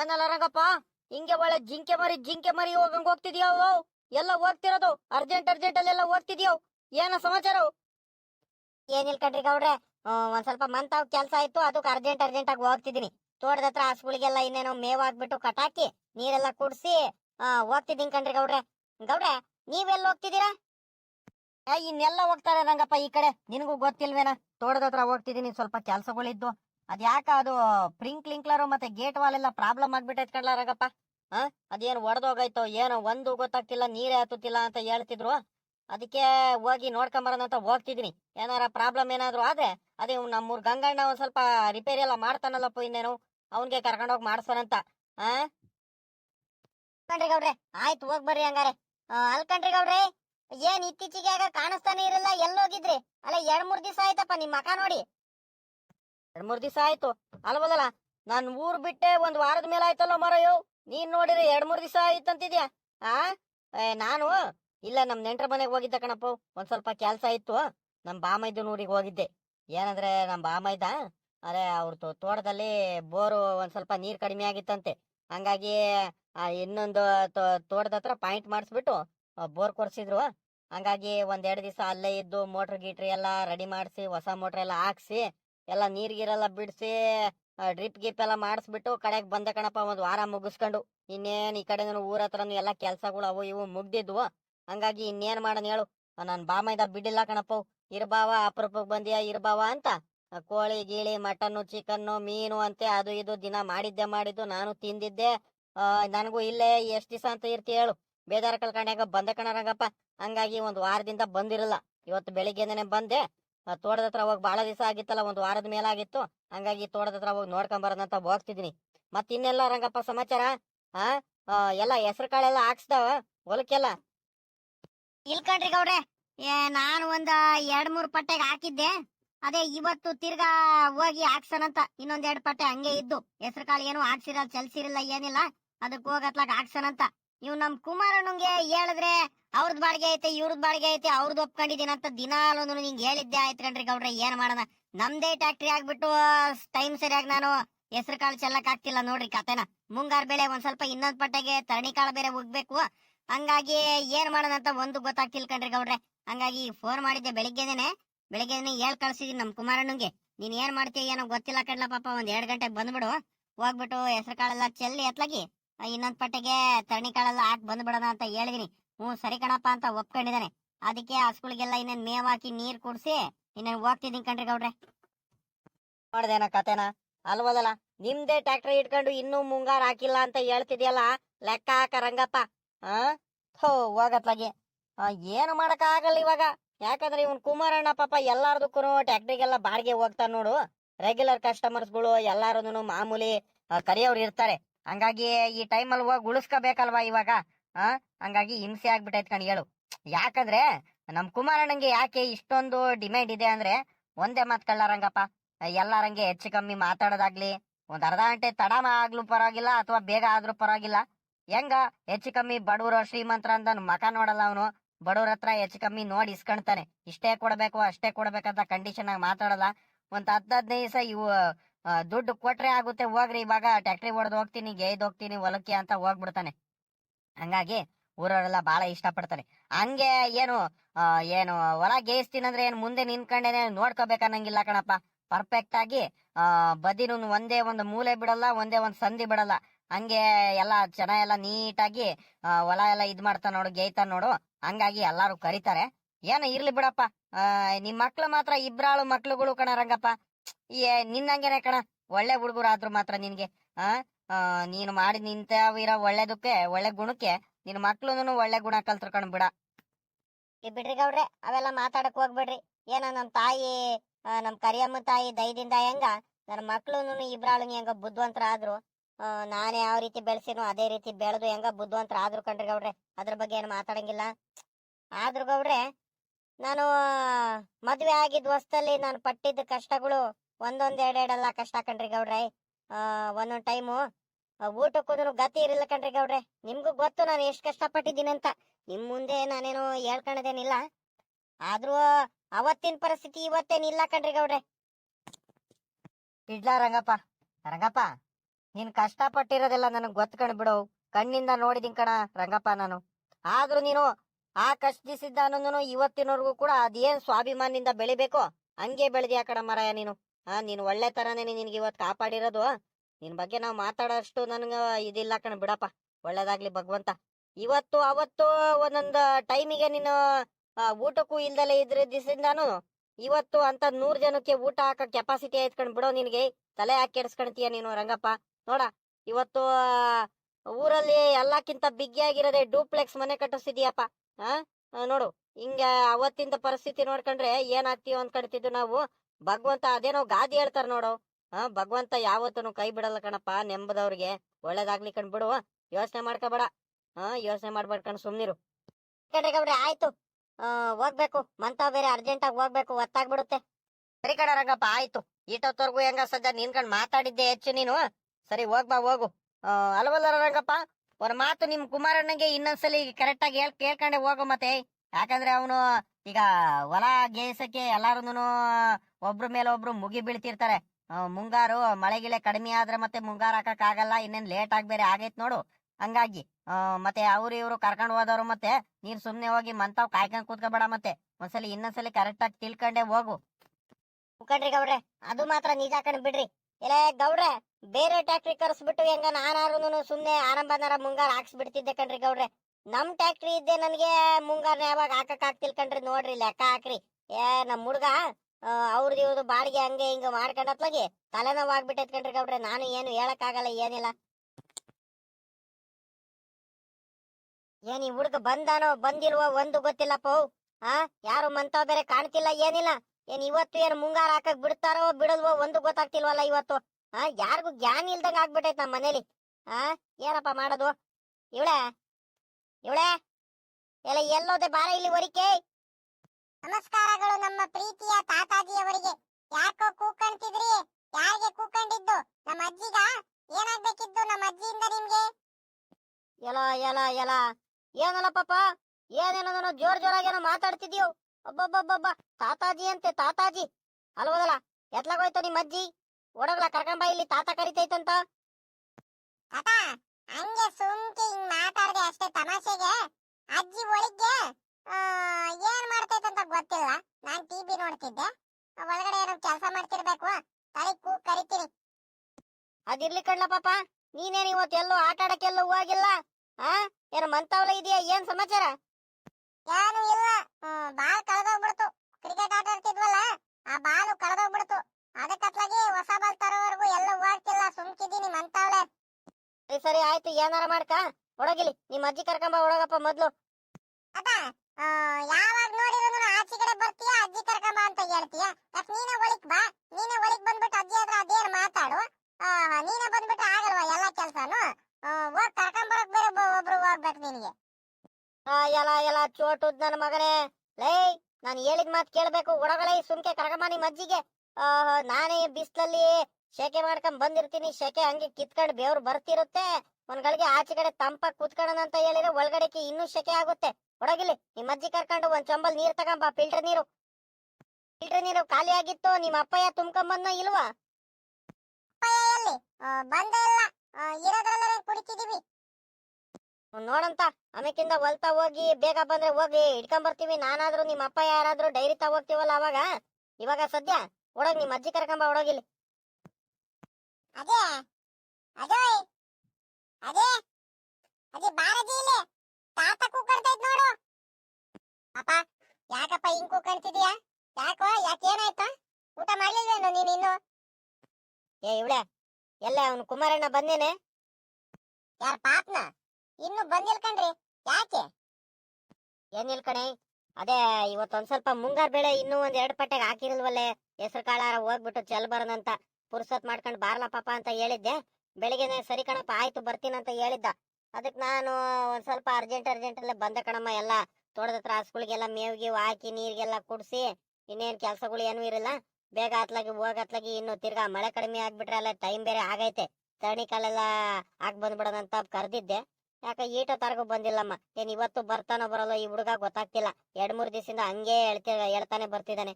ಏನಲ್ಲ ರಂಗಪ್ಪ, ಹಿಂಗೆ ಒಳ್ಳೆ ಜಿಂಕೆ ಮರಿ ಜಿಂಕೆ ಮರಿ ಹೋಗಂಗ್ ಹೋಗ್ತಿದ್ಯಾವ್ ಎಲ್ಲ ಹೋಗ್ತಿರೋದು ಅರ್ಜೆಂಟ್ ಅರ್ಜೆಂಟ್ ಅಲ್ಲೆಲ್ಲ ಹೋಗ್ತಿದ್ಯಾವ್ ಏನ ಸಮಾಚಾರ ಏನಿಲ್ ಕಣ್ರಿ ಗೌಡ್ರೆ ಒಂದ್ ಸ್ವಲ್ಪ ಮಂತಾವ್ ಕೆಲ್ಸ ಆಯ್ತು, ಅದಕ್ಕೆ ಅರ್ಜೆಂಟ್ ಅರ್ಜೆಂಟ್ ಆಗಿ ಹೋಗ್ತಿದೀನಿ ತೋಟದ ಹತ್ರ ಹಸುಗಳಿಗೆಲ್ಲ ಇನ್ನೇನೋ ಮೇವ್ ಹಾಕ್ಬಿಟ್ಟು ಕಟಾಕಿ, ನೀರೆಲ್ಲ ಕುಡ್ಸಿ ಹೋಗ್ತಿದ್ದೀನಿ ಕಣ್ರಿ ಗೌಡ್ರೆ. ಗೌಡ್ರೆ, ನೀವೆಲ್ಲ ಹೋಗ್ತಿದ್ದೀರಾ? ಇನ್ನೆಲ್ಲ ಹೋಗ್ತಾರೆ ರಂಗಪ್ಪ ಈ ಕಡೆ, ನಿನಗೂ ಗೊತ್ತಿಲ್ವೇನ? ತೋಟದ ಹತ್ರ ಹೋಗ್ತಿದ್ದೀನಿ, ಸ್ವಲ್ಪ ಕೆಲ್ಸಗಳಿದ್ದು. ಅದ್ಯಾಕ ಅದು ಪ್ರಿಂಕ್ಲಿಂಕ್ಲರು ಮತ್ತೆ ಗೇಟ್ ವಾಲ್ ಎಲ್ಲ ಪ್ರಾಬ್ಲಮ್ ಆಗ್ಬಿಟ್ಟೈತ್ ಕಡ್ಲ ಆ? ಅದೇನ್ ಅದೇನು ಒಡೆದೋಗೈತೋ, ಏನೋ ಒಂದು ಗೊತ್ತಾಗ್ತಿಲ್ಲ, ನೀರೇ ಹತ್ತುತ್ತಿಲ್ಲ ಅಂತ ಹೇಳ್ತಿದ್ರು. ಅದಕ್ಕೆ ಹೋಗಿ ನೋಡ್ಕೊಂಬರೋಣ ಅಂತ ಹೋಗ್ತಿದೀನಿ ಏನಾರ ಪ್ರಾಬ್ಲಮ್ ಏನಾದ್ರು ಆದ್ರೆ, ಅದೇ ನಮ್ಮೂರ್ ಗಂಗಣ್ಣ ಒಂದ್ ಸ್ವಲ್ಪ ರಿಪೇರಿ ಎಲ್ಲ ಮಾಡ್ತಾನಲ್ಲಪ್ಪ ಇನ್ನೇನು. ಅವನ್ಗೆ ಕರ್ಕೊಂಡೋಗಿ ಮಾಡ್ಸೋಣಂತ. ಆ? ಕಣ್ರಿ ಗೌಡ್ರೆ ಆಯ್ತು ಹೋಗ್ ಬರ್ರಿ ಹಂಗಾರೆ. ಅಲ್ ಕಣ್ರಿ ಗೌಡ್ರೆ ಏನ್ ಇತ್ತೀಚೆಗೆ ಆಗ ಕಾಣಿಸ್ತಾನೆ ಇರಲ್ಲ, ಎಲ್ಲೋಗಿದ್ರಿ? ಅಲ್ಲ ಎರಡ್ ಮೂರ್ ದಿವಸ ಆಯ್ತಪ್ಪ ನಿಮ್ ಮಕ ನೋಡಿ. ಎರಡ್ ಮೂರ್ ದಿವಸ ಆಯ್ತು. ಅಲ್ವದಲ್ಲ ನಾನ್ ಊರ್ ಬಿಟ್ಟೆ ಒಂದ್ ವಾರದ ಮೇಲೆ ಆಯ್ತಲ್ಲ ಮರಯೋ ನೀನ್ ನೋಡಿದ್ರೆ ಎರಡ್ ಮೂರ್ ದಿವಸ ಆಯ್ತಂತಿದ್ಯಾ ಆ? ನಾನು? ಇಲ್ಲ, ನಮ್ ನೆಂಟ್ರ ಮನೆಗೆ ಹೋಗಿದ್ದೆ ಕಣಪ್ಪ, ಒಂದ್ ಸ್ವಲ್ಪ ಕೆಲ್ಸ ಇತ್ತು. ನಮ್ ಬಾಮೈದು ಊರಿಗೆ ಹೋಗಿದ್ದೆ. ಏನಂದ್ರೆ ನಮ್ ಬಾಮೈದ, ಅರೆ ಅವ್ರ ತೋಟದಲ್ಲಿ ಬೋರು ಒಂದ್ ಸ್ವಲ್ಪ ನೀರ್ ಕಡಿಮೆ ಆಗಿತ್ತಂತೆ. ಹಂಗಾಗಿ ಇನ್ನೊಂದು ತೋಟದ ಹತ್ರ ಪಾಯಿಂಟ್ ಮಾಡಿಸ್ಬಿಟ್ಟು ಬೋರ್ ಕೊಡ್ಸಿದ್ರು ಹಂಗಾಗಿ ಒಂದ್ ಎರಡು ದಿವಸ ಅಲ್ಲೇ ಇದ್ದು ಮೋಟ್ರ್ ಗೀಟ್ರಿ ಎಲ್ಲ ರೆಡಿ ಮಾಡಿಸಿ, ಹೊಸ ಮೋಟ್ರ್ ಎಲ್ಲ ಹಾಕ್ಸಿ ಎಲ್ಲ ನೀರ್ ಗೀರೆಲ್ಲ ಬಿಡಿಸಿ ಡ್ರಿಪ್ ಗಿಪ್ ಎಲ್ಲ ಮಾಡಿಸ್ಬಿಟ್ಟು ಕಡೆಗೆ ಬಂದ ಕಣಪ್ಪ ಒಂದ್ ವಾರ ಮುಗಿಸ್ಕೊಂಡು. ಇನ್ನೇನು ಈ ಕಡೆ ಊರ ಹತ್ರನು ಎಲ್ಲ ಕೆಲ್ಸಗಳು ಅವು ಇವು ಮುಗ್ದಿದ್ವು. ಹಂಗಾಗಿ ಇನ್ನೇನ್ ಮಾಡನ್ ಹೇಳು. ನನ್ ಬಾಮೈದ ಬಿಡಿಲ್ಲ ಕಣಪ್ಪ. ಇರ್ಬಾವ ಅಪರೂಪಕ್ಕೆ ಬಂದಿಯಾ ಇರ್ಬಾವ ಅಂತ. ಕೋಳಿ, ಗೀಳಿ, ಮಟನ್ನು, ಚಿಕನ್ನು, ಮೀನು ಅಂತೆ ಅದು ಇದು ದಿನ ಮಾಡಿದ್ದೆ ಮಾಡಿದ್ದು ನಾನು ತಿಂದಿದ್ದೆ. ನನಗೂ ಇಲ್ಲೇ ಎಷ್ಟು ದಿವಸ ಅಂತ ಇರ್ತಿ ಹೇಳು. ಬೇದಾರ ಕಲ್ಕಂಡ್ಯಾಗ ಬಂದ ಕಣ ರಂಗಪ್ಪ. ಹಂಗಾಗಿ ಒಂದ್ ವಾರದಿಂದ ಬಂದಿರಲ್ಲ. ಇವತ್ತು ಬೆಳಿಗ್ಗೆನೆ ಬಂದೆ. ತೋಟದ ಹತ್ರ ಹೋಗಿ ಬಹಳ ದಿವಸ ಆಗಿತ್ತಲ್ಲ, ಒಂದು ವಾರದ ಮೇಲಾಗಿತ್ತು ಹಂಗಾಗಿ ತೋಟದ ಹತ್ರ ಹೋಗಿ ನೋಡ್ಕೊಂಬರೋದಂತ ಹೋಗ್ತಿದ್ದೀನಿ ಮತ್ತೆ ಮತ್ ಇನ್ನೆಲ್ಲ ರಂಗಪ್ಪ ಸಮಾಚಾರ? ಆ? ಎಲ್ಲ ಹೆಸರು ಕಾಳೆಲ್ಲ ಹಾಕ್ಸ್ದಾವ ಹೊಲಕ್ಕೆಲ್ಲ? ಇಲ್ಕಂಡ್ರಿ ಗೌಡ್ರೆ, ಏ, ನಾನು ಒಂದ ಎರಡ್ ಮೂರ್ ಪಟ್ಟೆಗೆ ಹಾಕಿದ್ದೆ. ಅದೇ ಇವತ್ತು ತಿರ್ಗಾ ಹೋಗಿ ಹಾಕ್ಸನಂತ. ಇನ್ನೊಂದ್ ಎರಡ್ ಪಟ್ಟೆ ಹಂಗೆ ಇದ್ದು. ಹೆಸರು ಕಾಳು ಏನು ಹಾಕ್ಸಿರಲ್ಲ, ಚಲ್ಸಿರಲ್ಲ, ಏನಿಲ್ಲ. ಅದಕ್ಕೆ ಹೋಗತ್ಲಾಗ ಹಾಕ್ಸನಂತ. ಇವ್ ನಮ್ ಕುಮಾರಣ್ಣಂಗೆ ಹೇಳಿದ್ರೆ ಅವ್ರದ್ ಬಾಡಿಗೆ ಐತೆ, ಇವ್ರದ್ ಬಾಡಿಗೆ ಐತೆ, ಅವ್ರದ್ ಒಪ್ಕೊಂಡಿದೀನಿ ಅಂತ ದಿನಾಲೊಂದು ನಿಂಗ್ ಹೇಳಿದ್ದೆ ಆಯ್ತು ಕಣ್ರಿ ಗೌಡ್ರೆ, ಏನ್ ಮಾಡೋಣ? ನಮ್ದೇ ಟ್ಯಾಕ್ಟ್ರಿ ಆಗ್ಬಿಟ್ಟು ಟೈಮ್ ಸರಿಯಾಗಿ ನಾನು ಹೆಸರು ಕಾಳು ಚೆಲ್ಲಕ್ ಆಗ್ತಿಲ್ಲ ನೋಡ್ರಿ ಕತೆನ. ಮುಂಗಾರು ಬೆಳೆ ಒಂದ್ ಸ್ವಲ್ಪ ಇನ್ನೊಂದ್ ಪಟ್ಟೆಗೆ ತರಣಿ ಕಾಳು ಬೇರೆ ಉಗ್ಬೇಕು ಹಂಗಾಗಿ ಏನ್ ಮಾಡೋಣ ಅಂತ ಒಂದು ಗೊತ್ತಾಗ್ತಿಲ್ಲ ಕಣ್ರಿ ಗೌಡ್ರೆ. ಹಂಗಾಗಿ ಫೋನ್ ಮಾಡಿದ್ದೆ ಬೆಳಿಗ್ಗೆನೆ ಬೆಳಿಗ್ಗೆನೆ ಹೇಳ್ ಕಳ್ಸಿದೀನಿ ನಮ್ ಕುಮಾರಣ್ಣಂಗೆ. ನೀನ್ ಏನ್ ಮಾಡ್ತೀಯ ಏನೋ ಗೊತ್ತಿಲ್ಲ ಕಡ್ಲ ಪಾಪ, ಒಂದ್ ಎರಡ್ ಗಂಟೆಗೆ ಬಂದ್ಬಿಡು. ಹೋಗ್ಬಿಟ್ಟು ಹೆಸರು ಕಾಳೆಲ್ಲ ಚೆಲ್ಲಿ ಎತ್ಲಾಗಿ ಇನ್ನೊಂದ್ ಪಟ್ಟಿಗೆ ತರಣಿ ಹಾಕಿ ಬಂದ್ಬಿಡೋಣ ಅಂತ ಹೇಳಿದೀನಿ. ಹ್ಞೂ, ಸರಿ ಕಣಪ್ಪ ಅಂತ ಒಪ್ಕೊಂಡಿದ್ದಾನೆ. ಅದಕ್ಕೆ ಹಸುಗಳಿಗೆಲ್ಲ ಇನ್ನೇನ್ ಮೇವ್ ಹಾಕಿ ನೀರ್ ಕುಡ್ಸಿ ಇನ್ನೇನ್ ಹೋಗ್ತಿದ್ದೀನಿ ಕಣ್ರಿ ಗೌಡ್ರೆ. ಮಾಡ್ದೇನ ಕತೆನ? ಅಲ್ವದಲ್ಲ, ನಿಮ್ದೇ ಟ್ರ್ಯಾಕ್ಟರ್ ಇಟ್ಕೊಂಡು ಇನ್ನೂ ಮುಂಗಾರ ಹಾಕಿಲ್ಲ ಅಂತ ಹೇಳ್ತಿದ್ಯಲ್ಲ? ಲೆಕ್ಕ ಹಾಕ ರಂಗಪ್ಪ. ಆ? ಹೋ ಹೋಗತ್ಲಾಗೆ. ಏನು ಮಾಡಕ ಆಗಲ್ಲ ಇವಾಗ. ಯಾಕಂದ್ರೆ ಇವನ್ ಕುಮಾರಣ್ಣ ಪಾಪ ಎಲ್ಲಾರ್ದಕ್ಕೂ ಟ್ಯಾಕ್ಟ್ರಿಗೆಲ್ಲ ಬಾಡಿಗೆ ಹೋಗ್ತಾನ ನೋಡು. ರೆಗ್ಯುಲರ್ ಕಸ್ಟಮರ್ಸ್ಗಳು ಎಲ್ಲಾರು ಮಾಮೂಲಿ ಕರಿಯವ್ರು ಇರ್ತಾರೆ. ಹಂಗಾಗಿ ಈ ಟೈಮಲ್ಲಿ ಹೋಗಿ ಉಳಿಸ್ಕೋಬೇಕಲ್ವಾ ಇವಾಗ? ಆ? ಹಂಗಾಗಿ ಹಿಂಸೆ ಆಗ್ಬಿಟ್ಟೈತ್ ಕಣ್ ಹೇಳು. ಯಾಕಂದ್ರೆ ನಮ್ ಕುಮಾರಣ್ಣಂಗೆ ಯಾಕೆ ಇಷ್ಟೊಂದು ಡಿಮ್ಯಾಂಡ್ ಇದೆ ಅಂದ್ರೆ ಒಂದೇ ಮಾತ್ ಕಳ್ಳರಂಗಪ್ಪ. ಎಲ್ಲಾರಂಗೆ ಹೆಚ್ಚು ಕಮ್ಮಿ ಮಾತಾಡೋದಾಗ್ಲಿ, ಒಂದ್ ಅರ್ಧ ಗಂಟೆ ತಡ ಆಗ್ಲೂ ಪರವಾಗಿಲ್ಲ ಅಥವಾ ಬೇಗ ಆದ್ರೂ ಪರವಾಗಿಲ್ಲ. ಹೆಂಗ? ಹೆಚ್ಚು ಕಮ್ಮಿ ಬಡವರು ಶ್ರೀಮಂತರ ಅಂತ ಮಕ ನೋಡಲ್ಲ ಅವನು. ಬಡವ್ರ ಹತ್ರ ಹೆಚ್ಚು ಕಮ್ಮಿ ನೋಡಿ ಇಸ್ಕೊಂತಾನೆ ಇಷ್ಟೇ ಕೊಡಬೇಕು, ಅಷ್ಟೇ ಕೊಡ್ಬೇಕಂತ ಕಂಡೀಷನ್ ಆಗಿ ಮಾತಾಡಲ್ಲ. ಒಂದ್ ಹತ್ತು ಹದಿನೈದು ದಿವಸ ಇವು ದುಡ್ಡು ಕೊಟ್ರೆ ಆಗುತ್ತೆ, ಹೋಗ್ರಿ, ಇವಾಗ ಟ್ಯಾಕ್ಟ್ರಿ ಹೊಡೆದು ಹೋಗ್ತೀನಿ, ಗೇಯ್ದು ಹೋಗ್ತೀನಿ, ಹೊಲಕ್ಕೆ ಅಂತ ಹೋಗ್ಬಿಡ್ತಾನೆ. ಹಂಗಾಗಿ ಊರವರೆಲ್ಲ ಬಹಳ ಇಷ್ಟಪಡ್ತಾರೆ. ಹಂಗೆ ಏನು ಏನು ಹೊಲ ಗೇಯಿಸ್ತೀನಿ ಅಂದ್ರೆ ಏನ್ ಮುಂದೆ ನಿನ್ಕಂಡೇನೆ ನೋಡ್ಕೋಬೇಕನ್ನಂಗಿಲ್ಲ ಕಣಪ್ಪ. ಪರ್ಫೆಕ್ಟ್ ಆಗಿ, ಆ ಬದಿನೂ ಒಂದೇ ಒಂದು ಮೂಲೆ ಬಿಡಲ್ಲ, ಒಂದೇ ಒಂದು ಸಂಧಿ ಬಿಡಲ್ಲ. ಹಂಗೆ ಎಲ್ಲ ಜನ ಎಲ್ಲಾ ನೀಟಾಗಿ ಹೊಲ ಎಲ್ಲ ಇದ್ ಮಾಡ್ತಾನ ನೋಡು ಗೇಯ್ತಾನ ನೋಡು. ಹಂಗಾಗಿ ಎಲ್ಲಾರು ಕರೀತಾರೆ. ಏನ ಇರ್ಲಿ ಬಿಡಪ್ಪ. ನಿಮ್ ಮಕ್ಳು ಮಾತ್ರ ಇಬ್ರಾಳು ಮಕ್ಳುಗಳು ಕಣ ರಂಗಪ್ಪ. ಏ ನಿನ್ನಂಗೇನೆ ಕಣ. ಒಳ್ಳೆ ಹುಡುಗರು ಆದ್ರು ಮಾತ್ರ ನಿನ್ಗೆ, ಆ? ನೀನು ಮಾಡಿ ನಿಂತಾವಿರೋ ಒಳ್ಳೇದಕ್ಕೆ ಒಳ್ಳೆ ಗುಣಕ್ಕೆ, ನಿನ್ ಮಕ್ಳುನು ಒಳ್ಳೆ ಗುಣ ಕಲ್ತ್ರು ಕಣ್ ಬಿಡ. ಬಿಡ್ರಿ ಗೌಡ್ರೆ, ಅವೆಲ್ಲ ಮಾತಾಡಕ್ ಹೋಗ್ಬಿಡ್ರಿ. ಏನ ನಮ್ ತಾಯಿ ನಮ್ ಕರಿಯಮ್ಮ ತಾಯಿ ದಯದಿಂದ ಹೆಂಗ, ನನ್ ಮಕ್ಳುನು ಇಬ್ರಾಳು ಹೆಂಗ ಬುದ್ಧಿವಂತರ ಆದ್ರು ನಾನ್ ಯಾವ ರೀತಿ ಬೆಳೆಸಿನೋ ಅದೇ ರೀತಿ ಬೆಳೆದು ಹೆಂಗ ಬುದ್ಧಿವಂತರ ಆದ್ರು ಕಣ್ರಿ ಗೌಡ್ರೆ, ಅದ್ರ ಬಗ್ಗೆ ಏನು ಮಾತಾಡಂಗಿಲ್ಲ. ಆದ್ರೂ ಗೌಡ್ರೆ ನಾನು ಮದ್ವೆ ಆಗಿದ್ದ ಹೊಸ್ತಲ್ಲಿ ನಾನು ಪಟ್ಟಿದ್ದ ಕಷ್ಟಗಳು ಒಂದೊಂದ್ ಎರಡೆರಡಲ್ಲ ಕಷ್ಟ ಕಣ್ರಿ ಗೌಡ್ರೆ. ಒಂದೊಂದ್ ಟೈಮು ಊಟಕ್ಕೂ ಗತಿ ಇರಲಿಲ್ಲ ಕಣ್ರಿ ಗೌಡ್ರೆ. ನಿಮ್ಗೂ ಗೊತ್ತು ನಾನು ಎಷ್ಟು ಕಷ್ಟ ಪಟ್ಟಿದ್ದೀನಿ ಅಂತ. ನಿಮ್ ಮುಂದೆ ನಾನೇನು ಹೇಳ್ಕೊಳ್ಳೋದೇನಿಲ್ಲ ಆದ್ರೂ ಅವತ್ತಿನ ಪರಿಸ್ಥಿತಿ ಇವತ್ತೇನಿಲ್ಲ ಕಣ್ರಿ ಗೌಡ್ರೆ. ಇಡ್ಲಾ ರಂಗಪ್ಪ ರಂಗಪ್ಪ, ನೀನ್ ಕಷ್ಟಪಟ್ಟಿರೋದೆಲ್ಲ ನನಗ್ ಗೊತ್ತು ಬಿಡು. ಕಣ್ಣಿಂದ ನೋಡಿದೀನಿ ಕಣ ರಂಗಪ್ಪ ನಾನು. ಆದ್ರೂ ನೀನು ಆ ಕಷ್ಟಿಸಿದ್ದ ಅನ್ನೋದನ್ನು ಇವತ್ತಿನವರೆಗೂ ಕೂಡ ಅದೇನ್ ಸ್ವಾಭಿಮಾನದಿಂದ ಬೆಳಿಬೇಕು? ಹಂಗೆ ಬೆಳೆದಿ ಆ ಕಡೆ ಮರಾಯ ನೀನು. ಆ, ನೀನು ಒಳ್ಳೆ ತರನೇ ನಿನ್ಗೆ ಇವತ್ತು ಕಾಪಾಡಿರೋದು. ನಿನ್ ಬಗ್ಗೆ ನಾವು ಮಾತಾಡೋಷ್ಟು ನನ್ಗ ಇದಿಲ್ಲ ಕಣ, ಬಿಡಪ್ಪ. ಒಳ್ಳೇದಾಗ್ಲಿ ಭಗವಂತ. ಇವತ್ತು, ಅವತ್ತು ಒಂದೊಂದ್ ಟೈಮಿಗೆ ನೀನು ಊಟಕ್ಕೂ ಇಲ್ದಲೇ ಇದ್ರ ದಿಸಿಂದಾನು ಇವತ್ತು ಅಂತ ನೂರ್ ಜನಕ್ಕೆ ಊಟ ಹಾಕೋ ಕೆಪಾಸಿಟಿ ಆಯ್ತ್ಕೊಂಡ್ ಬಿಡೋ ನಿನ್ಗೆ. ತಲೆ ಹಾಕಿ ಕೆಡ್ಸ್ಕೊಂತೀಯ ನೀನು ರಂಗಪ್ಪ. ನೋಡ, ಇವತ್ತು ಊರಲ್ಲಿ ಎಲ್ಲಕ್ಕಿಂತ ಬಿಗ್ಗಿಯಾಗಿರೋದೇ ಡೂಪ್ಲೆಕ್ಸ್ ಮನೆ ಕಟ್ಟಿಸ್ತಿದ್ಯಪ್ಪ ಆ, ನೋಡು ಹಿಂಗ ಅವತ್ತಿಂದ ಪರಿಸ್ಥಿತಿ ನೋಡ್ಕೊಂಡ್ರೆ ಏನಾಗ್ತೀವೋ ಅನ್ಕೊಂತಿದ್ದು ನಾವು. ಭಗವಂತ ಅದೇನೋ ಗಾದಿ ಹೇಳ್ತಾರ ನೋಡು. ಆ ಭಗವಂತ ಯಾವತ್ತೂ ಕೈ ಬಿಡಲ್ಲ ಕಣಪ್ಪ ನೆಂಬದವ್ರಿಗೆ. ಒಳ್ಳೇದಾಗ್ಲಿ ಕಣ್ ಬಿಡು. ಯೋಚನೆ ಮಾಡ್ಕೋಬೇಡ. ಹಾ ಯೋಚನೆ ಮಾಡ್ಬೇಡ ಕಣ್ ಸುಮ್ನಿರು. ಗೌಡ್ರೆ ಆಯ್ತು. ಹೋಗ್ಬೇಕು. ಮಂತ ಬೇರೆ ಅರ್ಜೆಂಟ್ ಆಗಿ ಹೋಗ್ಬೇಕು. ಒತ್ತಾಗ್ಬಿಡುತ್ತೆ. ಸರಿ ಕಣ ರಂಗಪ್ಪ ಆಯ್ತು. ಈಟೊತ್ತವರೆಗೂ ಹೆಂಗ ಸದ್ಯ ನಿನ್ಕಂಡ್ ಮಾತಾಡಿದ್ದೆ ಹೆಚ್ಚು ನೀನು. ಸರಿ ಹೋಗ್ಬಾ ಹೋಗು. ಅಲ್ವಲ್ಲ ರಂಗಪ್ಪ? ಒಂದ್ ಮಾತು ನಿಮ್ ಕುಮಾರಣ್ಣಗೆ ಇನ್ನೊಂದ್ಸಲಿ ಕರೆಕ್ಟ್ ಆಗಿ ಹೇಳ್ ಕೇಳ್ಕೊಂಡೆ ಹೋಗೋ ಮತ್ತೆ. ಯಾಕಂದ್ರೆ ಅವನು ಈಗ ಹೊಲ ಗೇಸಕ್ಕೆ ಎಲ್ಲಾರು ಒಬ್ರ ಮೇಲೆ ಒಬ್ರು ಮುಗಿ ಬೀಳ್ತಿರ್ತಾರೆ. ಮುಂಗಾರು ಮಳೆಗಿಳೆ ಕಡಿಮೆ ಆದ್ರೆ ಮತ್ತೆ ಮುಂಗಾರು ಹಾಕಕ್ ಆಗಲ್ಲ ಇನ್ನೇನ್ ಲೇಟ್ ಆಗಿ ಬೇರೆ ಆಗೈತ್ ನೋಡು. ಹಂಗಾಗಿ ಮತ್ತೆ ಅವ್ರು ಇವ್ರು ಕರ್ಕೊಂಡು ಹೋದವ್ರು ಮತ್ತೆ ನೀರ್ ಸುಮ್ನೆ ಹೋಗಿ ಮಂತಾವ್ ಕಾಯ್ಕೊಂಡ್ ಕೂತ್ಕೋಬೇಡ ಮತ್ತೆ. ಒಂದ್ಸಲಿ ಇನ್ನೊಂದ್ಸಲಿ ಕರೆಕ್ಟ್ ಆಗಿ ತಿಳ್ಕೊಂಡೆ ಹೋಗು. ಮುಖಂಡ್ರಿ ಗೌಡ್ರೆ, ಅದು ಮಾತ್ರ ನಿಜ ಬಿಡ್ರಿ. ಎಲೆ ಗೌಡ್ರೆ, ಬೇರೆ ಟ್ಯಾಕ್ಟ್ರಿ ಕರ್ಸ್ಬಿಟ್ಟು ಹೆಂಗ ನಾನಾರು ಸುಮ್ನೆ ಆರಂಭನಾರ ಮುಂಗಾರ ಹಾಕ್ಸ್ಬಿಡ್ತಿದ್ದೆ ಕಣ್ರಿ ಗೌಡ್ರೆ. ನಮ್ ಟ್ಯಾಕ್ಟ್ರಿ ಇದ್ದೆ ನನ್ಗೆ ಮುಂಗಾರನ ಯಾವಾಗ ಹಾಕಕ್ ಆಗ್ತಿಲ್ ಕಣ್ರಿ ನೋಡ್ರಿ ಲೆಕ್ಕ ಹಾಕ್ರಿ. ಏ, ನಮ್ ಹುಡ್ಗ ಅವ್ರದ್ದು ಇವ್ರದ್ದು ಬಾಡಿಗೆ ಹಂಗೆ ಹಿಂಗ ಮಾಡ್ಕೊಂಡತ್ಲಾಗಿ ತಲೆನೋವು ಆಗ್ಬಿಟ್ಟೈತ್ ಕಣ್ರಿ ಗೌಡ್ರೆ, ನಾನು ಏನು ಹೇಳಕ್ ಆಗಲ್ಲ ಏನಿಲ್ಲ. ಏನ್ ಈ ಹುಡ್ಗ ಬಂದಾನೋ, ಬಂದಿಲ್ವೋ, ಒಂದು ಗೊತ್ತಿಲ್ಲಪ್ಪ. ಹಾ ಯಾರು ಮಂತಾವ್ ಬೇರೆ ಕಾಣ್ತಿಲ್ಲ, ಏನಿಲ್ಲ. ಏನ್ ಇವತ್ತು ಏನ್ ಮುಂಗಾರ ಹಾಕಕ್ ಬಿಡ್ತಾರೋ ಬಿಡಲ್ವೋ ಒಂದು ಗೊತ್ತಾಗ್ತಿಲ್ವಲ್ಲ ಇವತ್ತು? ಆ, ಯಾರಿಗೂ ಜ್ಞಾನ ಇಲ್ದಂಗ ಆಗ್ಬಿಟ್ಟೈತ್ ನಮ್ಮ ಮನೇಲಿ. ಆ, ಏನಪ್ಪ ಮಾಡೋದು? ಇವಳೆ? ಇವಳೆ? ಎಲ್ಲ ಎಲ್ಲೋದೆ ಬಾರ ಇಲ್ಲಿ ಒರಿಕೆ ನಮಸ್ಕಾರಗಳು ನಮ್ಮ ಪ್ರೀತಿಯ ತಾತಾಜಿಯವರಿಗೆ. ಯಾಕೋ ಕೂಕಂತಿದ್ರಿ ಯಾರಿಗೆ ಕೂಕಂಡಿದ್ದು? ನಮ್ಮ ಅಜ್ಜಿಗ? ಏನಾಗ್ಬೇಕಿತ್ತು ನಮ್ಮ ಅಜ್ಜಿಯಿಂದ ನಿಮ್ಗೆ? ಎಲ ಎಲ ಎಲ ಏನಲ್ಲ ಪಾಪ? ಏನೇನೋ ಜೋರ್ ಜೋರಾಗೇನೋ ಮಾತಾಡ್ತಿದ್ಯೋ? ಒಬ್ಬೊಬ್ಬೊಬ್ಬ ತಾತಾಜಿ ಅಂತೆ ತಾತಾಜಿ. ಅಲ್ವದಲ್ಲ ಎತ್ಲಾಗೋಯ್ತು ನಿಮ್ ಅಜ್ಜಿ? ಓಡೋಗ್ಲಾ ಕರ್ಕೊಂಬ ಇಲ್ಲಿ ತಾತ ಕರಿತೈತಂತ. ತಾತ ಹಂಗೆ ಸುಮ್ಕೆ ಹಿಂಗ್ ಮಾತಾಡ್ದೆ ಅಷ್ಟೇ ತಮಾಷೆಗೆ. ಅಜ್ಜಿ ಒಳಗೆ ಆ, ಏನ್ ಮಾಡ್ತೈತಂತ ಗೊತ್ತಿಲ್ಲ. ನಾನ್ ಟಿವಿ ನೋಡ್ತಿದ್ದೆ. ಒಳಗಡೆ ಏನೋ ಕೆಲಸ ಮಾಡ್ತಿರ್ಬೇಕು ತಲೆ ಕೂ ಕರಿತೀನಿ. ಅದಿರ್ಲಿ ಕಣ್ಲ ಪಾಪ ನೀನೇನ್ ಇವತ್ತು ಎಲ್ಲೋ ಆಟ ಆಡಕ್ಕೆಲ್ಲೋ ಹೋಗಿಲ್ಲ ಆ? ಏನು ಮಂತಾವಲ ಇದೆಯಾ ಏನ್ ಸಮಾಚಾರ? ಏನು ಇಲ್ಲ ಬಾಲ್ ಕಳೆದೋಗ್ಬಿಡ್ತು. ಕ್ರಿಕೆಟ್ ಆಟ ಆಡ್ತಿದ್ವಲ್ಲ ಆ ಬಾಲು ಕಳೆದೋಗ್ಬಿಡ್ತು. ಅದಕ್ಕತ್ಲಾಗಿ ಹೊಸ ಬಾಲ್ ತರೋವರೆಗೂ ಎಲ್ಲ ಹೋಗ್ತಿಲ್ಲ ಸುಮ್ಕಿದೀನಿ ಮಂತಾವ್ಲೆ ಸರಿ ಸರಿ ಆಯ್ತು ಏನಾರ ಮಾಡ್ಕ? ಒಡಗಿಲಿ ನಿಮ್ ಅಜ್ಜಿ ಕರ್ಕೊಂಬ ಒಡಗಪ್ಪ ಮೊದ್ಲು. ಅದ ಯಾವಾಗ ನೋಡಿದ್ರು ಆಚೆ ಕಡೆ ಬರ್ತೀಯ ಅಜ್ಜಿ ಕರ್ಕೊಂಬ ಅಂತ ಹೇಳ್ತೀಯ? ಯಾಕ್ ನೀನೇ ಒಳಿಕ್ ಬಾ ನೀನೇ ಒಳಿಕ್ ಬಂದ್ಬಿಟ್ಟು ಅಜ್ಜಿ ಹತ್ರ ಅದೇನ್ ಮಾತಾಡು. ಆ, ನೀನೇ ಬಂದ್ಬಿಟ್ಟು ಆಗಲ್ವಾ ಎಲ್ಲ ಕೆಲ್ಸನು? ಹೋಗ್ ಕರ್ಕೊಂಬರಕ್ ಬೇರೆ ಒಬ್ರು ಹೋಗ್ಬೇಕು ನಿನಗೆ. ಆ, ಎಲ್ಲ ಚೋಟು ಚೋಟುದ್ ನನ್ನ ಮಗನೇ. ಲೈ ನಾನು ಹೇಳಿದ ಮಾತು ಕೇಳಬೇಕು. ಒಡಗಲೈ ಸುಮ್ಕೆ ಕರಗಮಾನಿ ಮಜ್ಜಿಗೆ ನಾನೇ ಬಿಸಿಲಲ್ಲಿ ಶೆಕೆ ಮಾಡ್ಕೊಂಡ್ ಬಂದಿರ್ತೀನಿ. ಶೆಕೆ ಹಂಗೆ ಕಿತ್ಕೊಂಡ್ ಬೆವ್ರು ಬರ್ತಿರುತ್ತೆ. ಒಂದ್ ಗಳಿಗೆ ಆಚೆ ಕಡೆ ತಂಪಾಗಿ ಕುತ್ಕೊಳ್ಳೋಣ ಅಂತ ಹೇಳಿದ್ರೆ ಒಳಗಡೆಗೆ ಇನ್ನೂ ಶೆಕೆ ಆಗುತ್ತೆ. ಒಡಗಿಲಿ ನಿಮ್ ಅಜ್ಜಿ ಕರ್ಕೊಂಡು ಒಂದ್ ಚಂಬಲ್ ನೀರ್ ತಗೊಂಬ ಫಿಲ್ಟರ್ ನೀರು. ಫಿಲ್ಟರ್ ನೀರು ಖಾಲಿ ಆಗಿತ್ತು. ನಿಮ್ಮ ಅಪ್ಪಯ್ಯ ತುಂಬ್ಕೊಂಬಂದ ಇಲ್ವಾ? ಎಲ್ಲಿ? ಇಲ್ಲ. ಇರೋದ್ರಲ್ಲೇ ಕುಡಿತಿದೀವಿ. ನೋಡಂತ. ಆಮೇಕಿಂದ ಹೊಲ್ತ ಹೋಗಿ ಬೇಗ ಬಂದ್ರೆ ಹೋಗಿ ಇಟ್ಕೊಂಡ್ ಬರ್ತೀವಿ ನಾನಾದ್ರೂ ನಿಮ್ಮ ಅಪ್ಪ ಯಾರಾದ್ರೂ ಡೈರಿ ತಗೋಗ್ತೀವಲ್ಲ ಅವಾಗ? ಇವಾಗ ಸದ್ಯ ಒಡಗ್ ನಿಮ್ ಅಜ್ಜಿ ಕರ್ಕೊಂಬ ಒಳಗಿಲ್ಲಿ ಅದೇ. ಅದೇ ಅದೇ. ಅದೇ ಬಾರಜಿ ಇಲ್ಲಿ. ತಾತ ಕೂಕಣ್ತೈತ್ ನೋಡು. ಅಪ್ಪ ಯಾಕಪ್ಪ ಹಿಂಗ್ ಕೂಕಣ್ತಿದೀಯ ಯಾಕೋ ಏನಾಯ್ತಾ? ಊಟ ಮಾಡ್ಲಿಲ್ವೇನು ನೀನ್ ಇನ್ನು? ಏ ಇವಳೆ. ಎಲ್ಲ ಅವನು ಕುಮಾರಣ್ಣ ಬಂದೇನೆ? ಯಾರ ಪಾಪ್ನ? ಇನ್ನು ಬಂದಿಲ್ ಕಣ್ರಿ. ಯಾಕೆ? ಏನಿಲ್ ಕಣೆ? ಅದೇ ಇವತ್ತೊಂದ್ ಸ್ವಲ್ಪ ಮುಂಗಾರ್ ಬೆಳೆ ಇನ್ನೂ ಒಂದ್ ಎರಡ್ ಪಟ್ಟೆಗೆ ಹಾಕಿರಲ್ವಲ್ಲೇ? ಹೆಸರು ಕಾಳಾರ ಹೋಗ್ಬಿಟ್ಟು ಚೆಲ್ ಬರೋದಂತ ಪುರ್ಸತ್ ಮಾಡ್ಕೊಂಡ್ ಬಾರ್ಲ ಅಂತ ಹೇಳಿದ್ದೆ. ಬೆಳಿಗ್ಗೆನೆ ಸರಿ ಕಣಪ್ಪ, ಆಯ್ತು ಬರ್ತೀನಂತ ಹೇಳಿದ್ದ. ಅದಕ್ ನಾನು ಒಂದ್ ಸ್ವಲ್ಪ ಅರ್ಜೆಂಟ್ ಅರ್ಜೆಂಟ್ ಅಲ್ಲೇ ಬಂದ ಕಣಮ್ಮ, ಎಲ್ಲ ತೋಟದ ಹತ್ರ ಹಸ್ಗಳಿಗೆಲ್ಲ ಗೀವು ಹಾಕಿ ನೀರಿಗೆಲ್ಲ ಕುಡ್ಸಿ ಇನ್ನೇನ್ ಕೆಲ್ಸಗಳು ಏನೂ ಇರಲ್ಲ. ಬೇಗ ಹತ್ಲಾಗಿ ಹೋಗತ್ಲಾಗಿ ಇನ್ನು ತಿರ್ಗಾ ಮಳೆ ಕಡಿಮೆ ಆಗ್ಬಿಟ್ರೆ ಅಲ್ಲ ಟೈಮ್ ಬೇರೆ ಆಗೈತೆ. ತರಣಿ ಕಾಲೆಲ್ಲ ಹಾಕ್ ಬಂದ್ಬಿಡೋದಂತ ಕರ್ದಿದ್ದೆ. ಯಾಕ ಈಟ ತರಗು ಬಂದಿಲ್ಲಮ್ಮ? ಏನ್ ಇವತ್ತು ಬರ್ತಾನೋ ಬರಲ್ಲ ಈ ಹುಡುಗ ಗೊತ್ತಾಗ್ತಿಲ್ಲ. ಎರಡ್ ಮೂರ್ ದಿವಸದಿಂದ ಹಂಗೆ ಹೇಳ್ತಿ ಹೇಳ್ತಾನೆ ಬರ್ತಿದ್ದಾನೆ.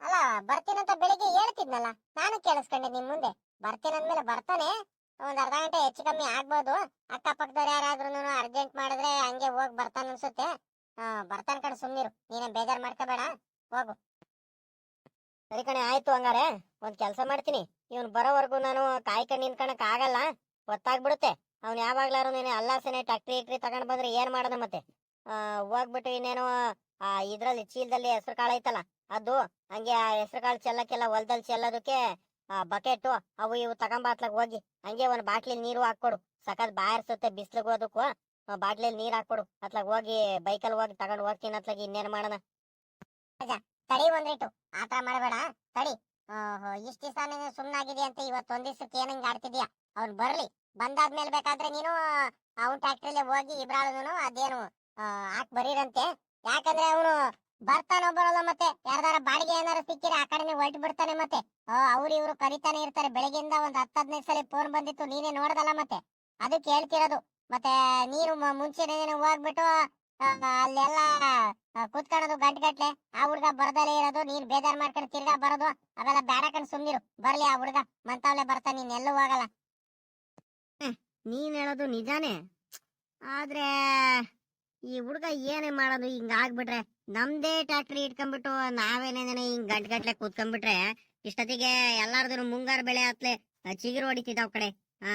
ಅಲ್ಲ ಬರ್ತೀನಂತ ಬೆಳಿಗ್ಗೆ ಹೇಳ್ತಿದ್ನಲ್ಲ ನಾನು ಕೇಳಿಸ್ಕೊಂಡೆ ನಿಮ್ ಮುಂದೆ. ಬರ್ತೀನಂದ್ಮೇಲೆ ಬರ್ತಾನೆ. ಒಂದ್ ಅರ್ಧ ಗಂಟೆ ಹೆಚ್ಚು ಕಮ್ಮಿ ಆಗ್ಬೋದು. ಅಕ್ಕಪಕ್ಕದವ್ರು ಯಾರಾದ್ರೂ ಅರ್ಜೆಂಟ್ ಮಾಡಿದ್ರೆ ಹಂಗೆ ಹೋಗ್ ಬರ್ತಾನ ಅನ್ಸುತ್ತೆ. ಬರ್ತಾನ ಕಡೆ ಸುಮ್ನಿರು. ನೀನೇ ಬೇಜಾರ್ ಮಾಡ್ಕೋಬೇಡ. ಹೋಗು. ಸರಿ ಕಣೆ ಆಯ್ತು ಹಂಗಾರೆ. ಒಂದ್ ಕೆಲಸ ಮಾಡ್ತೀನಿ. ಇವನ್ ಬರೋವರೆಗೂ ನಾನು ಕಾಯ್ಕೊಂಡು ನಿಂತ್ಕೊಳಕ್ ಆಗಲ್ಲ. ಗೊತ್ತಾಗ್ಬಿಡುತ್ತೆ. ಅವ್ನ್ ಯಾವಾಗ್ಲಾರು ನೀನು ಅಲ್ಲಾಸನೆ ಟ್ಯಾಕ್ಟ್ರಿ ಇಟ್ರಿ ತಗೊಂಡ್ ಬಂದ್ರೆ ಏನ್ ಮಾಡೋಣ ಮತ್ತೆ? ಹೋಗ್ಬಿಟ್ಟು ಇನ್ನೇನು ಇದ್ರಲ್ಲಿ ಚೀಲದಲ್ಲಿ ಹೆಸರು ಕಾಳು ಐತಲ್ಲ, ಅದು, ಹಂಗೆ ಆ ಹೆಸರು ಕಾಳು ಚೆಲ್ಲಕ್ಕೆಲ್ಲ ಹೊಲದಲ್ಲಿ ಚೆಲ್ಲೋದಕ್ಕೆ ಬಕೆಟ್ ಅವು ಇವು ತಗೊಂಬಾತ್ಲಾಗ ಹೋಗಿ, ಹಂಗೆ ಒಂದ್ ಬಾಟ್ಲಿ ನೀರು ಹಾಕೊಡು ಸಖತ್ ಬಾಯರ್ಸುತ್ತೆ ಬಿಸ್ಲಿಗೆ ಹೋದಕ್ಕೂ ಬಾಟ್ಲಿಲಿ ನೀರ್ ಹಾಕೊಡು ಅತ್ಲಾಗ ಹೋಗಿ ಬೈಕಲ್ಲಿ ಹೋಗಿ ತಗೊಂಡ್ ಹೋಗ್ತೀನಿ ಅತ್ಲಾಗ ಇನ್ನೇನ್ ಮಾಡೋಣ? ತಡಿ ಒಂದಿಟ್ಟು. ಆತರ ಮಾಡಬೇಡ, ತಡಿ. ಇಷ್ಟ ದಿವಸ ನೀನು ಸುಮ್ನಾಗಿದೆ ಅಂತ ಇವತ್ತು ಒಂದ್ ದಿವ್ಸಕ್ಕೆ ಏನ್ ಹಿಂಗ್ ಆಡ್ತಿದ್ಯಾ? ಅವ್ನ್ ಬರ್ಲಿ. ಬಂದಾದ್ಮೇಲೆ ಬೇಕಾದ್ರೆ ನೀನು ಅವನ್ ಫ್ಯಾಕ್ಟ್ರಿಲಿ ಹೋಗಿ ಇಬ್ರಾಳನು ಅದೇನು ಹಾಕ್ ಬರೀರಂತೆ. ಯಾಕಂದ್ರೆ ಅವನು ಬರ್ತಾನೋ ಬರಲ್ಲ ಮತ್ತೆ. ಯಾರ್ದಾರ ಬಾಡಿಗೆ ಏನಾರ ಸಿಕ್ಕಿದ್ರೆ ಆ ಕಡೆನೆ ಹೊರಟು ಬಿಡ್ತಾನೆ ಮತ್ತೆ. ಅವ್ರು ಇವ್ರು ಕರಿತಾನೆ ಇರ್ತಾರೆ. ಬೆಳಗ್ಗೆಯಿಂದ ಒಂದ್ ಹತ್ತು ಹದಿನೈದು ಸಲ ಫೋನ್ ಬಂದಿತ್ತು, ನೀನೇ ನೋಡ್ದಲ್ಲ ಮತ್ತೆ. ಅದಕ್ಕೆ ಹೇಳ್ತಿರೋದು. ಮತ್ತೆ ನೀನು ಮುಂಚೆನೆ ಹೋಗ್ಬಿಟ್ಟು ಅಲ್ಲೆಲ್ಲ ಕೂತ್ಕೊಳ್ಳೋದು ಗಂಟೆ ಆ ಹುಡ್ಗ ಬರ್ದಲೇ ಇರೋದು. ನೀನ್ ಬೇಜಾರ್ ಮಾಡ್ಕೊಂಡು ತಿರ್ಗಾ ಬರೋದು. ಅವೆಲ್ಲ ಬೇಡ ಕಣ್ ಸುಮ್ನಿರು. ಬರ್ಲಿ ಆ ಹುಡ್ಗ. ಮಂತಾವ್ಲೆ ಬರ್ತಾನೆ, ನೀನ್ ಎಲ್ಲೂ ಹೋಗಲ್ಲ. ನೀನ್ ಹೇಳೋದು ನಿಜಾನೇ? ಆದ್ರೆ ಈ ಹುಡುಗ ಏನೇ ಮಾಡೋದು ಹಿಂಗ ಆಗ್ಬಿಟ್ರೆ, ನಮ್ದೇ ಟ್ಯಾಕ್ಟ್ರಿ ಇಟ್ಕೊಂಡ್ಬಿಟ್ಟು ನಾವೇನೇನೇ ಹಿಂಗ್ ಗಂಟ್ ಗಟ್ಲೆ ಕೂತ್ಕೊಂಡ್ಬಿಟ್ರೆ, ಇಷ್ಟೊತ್ತಿಗೆ ಎಲ್ಲಾರ್ದು ಮುಂಗಾರು ಬೆಳೆ ಆತ್ಲೆ ಚಿಗುರು ಹೊಡಿತಿದ್ದಾವ್ ಕಡೆ, ಆ?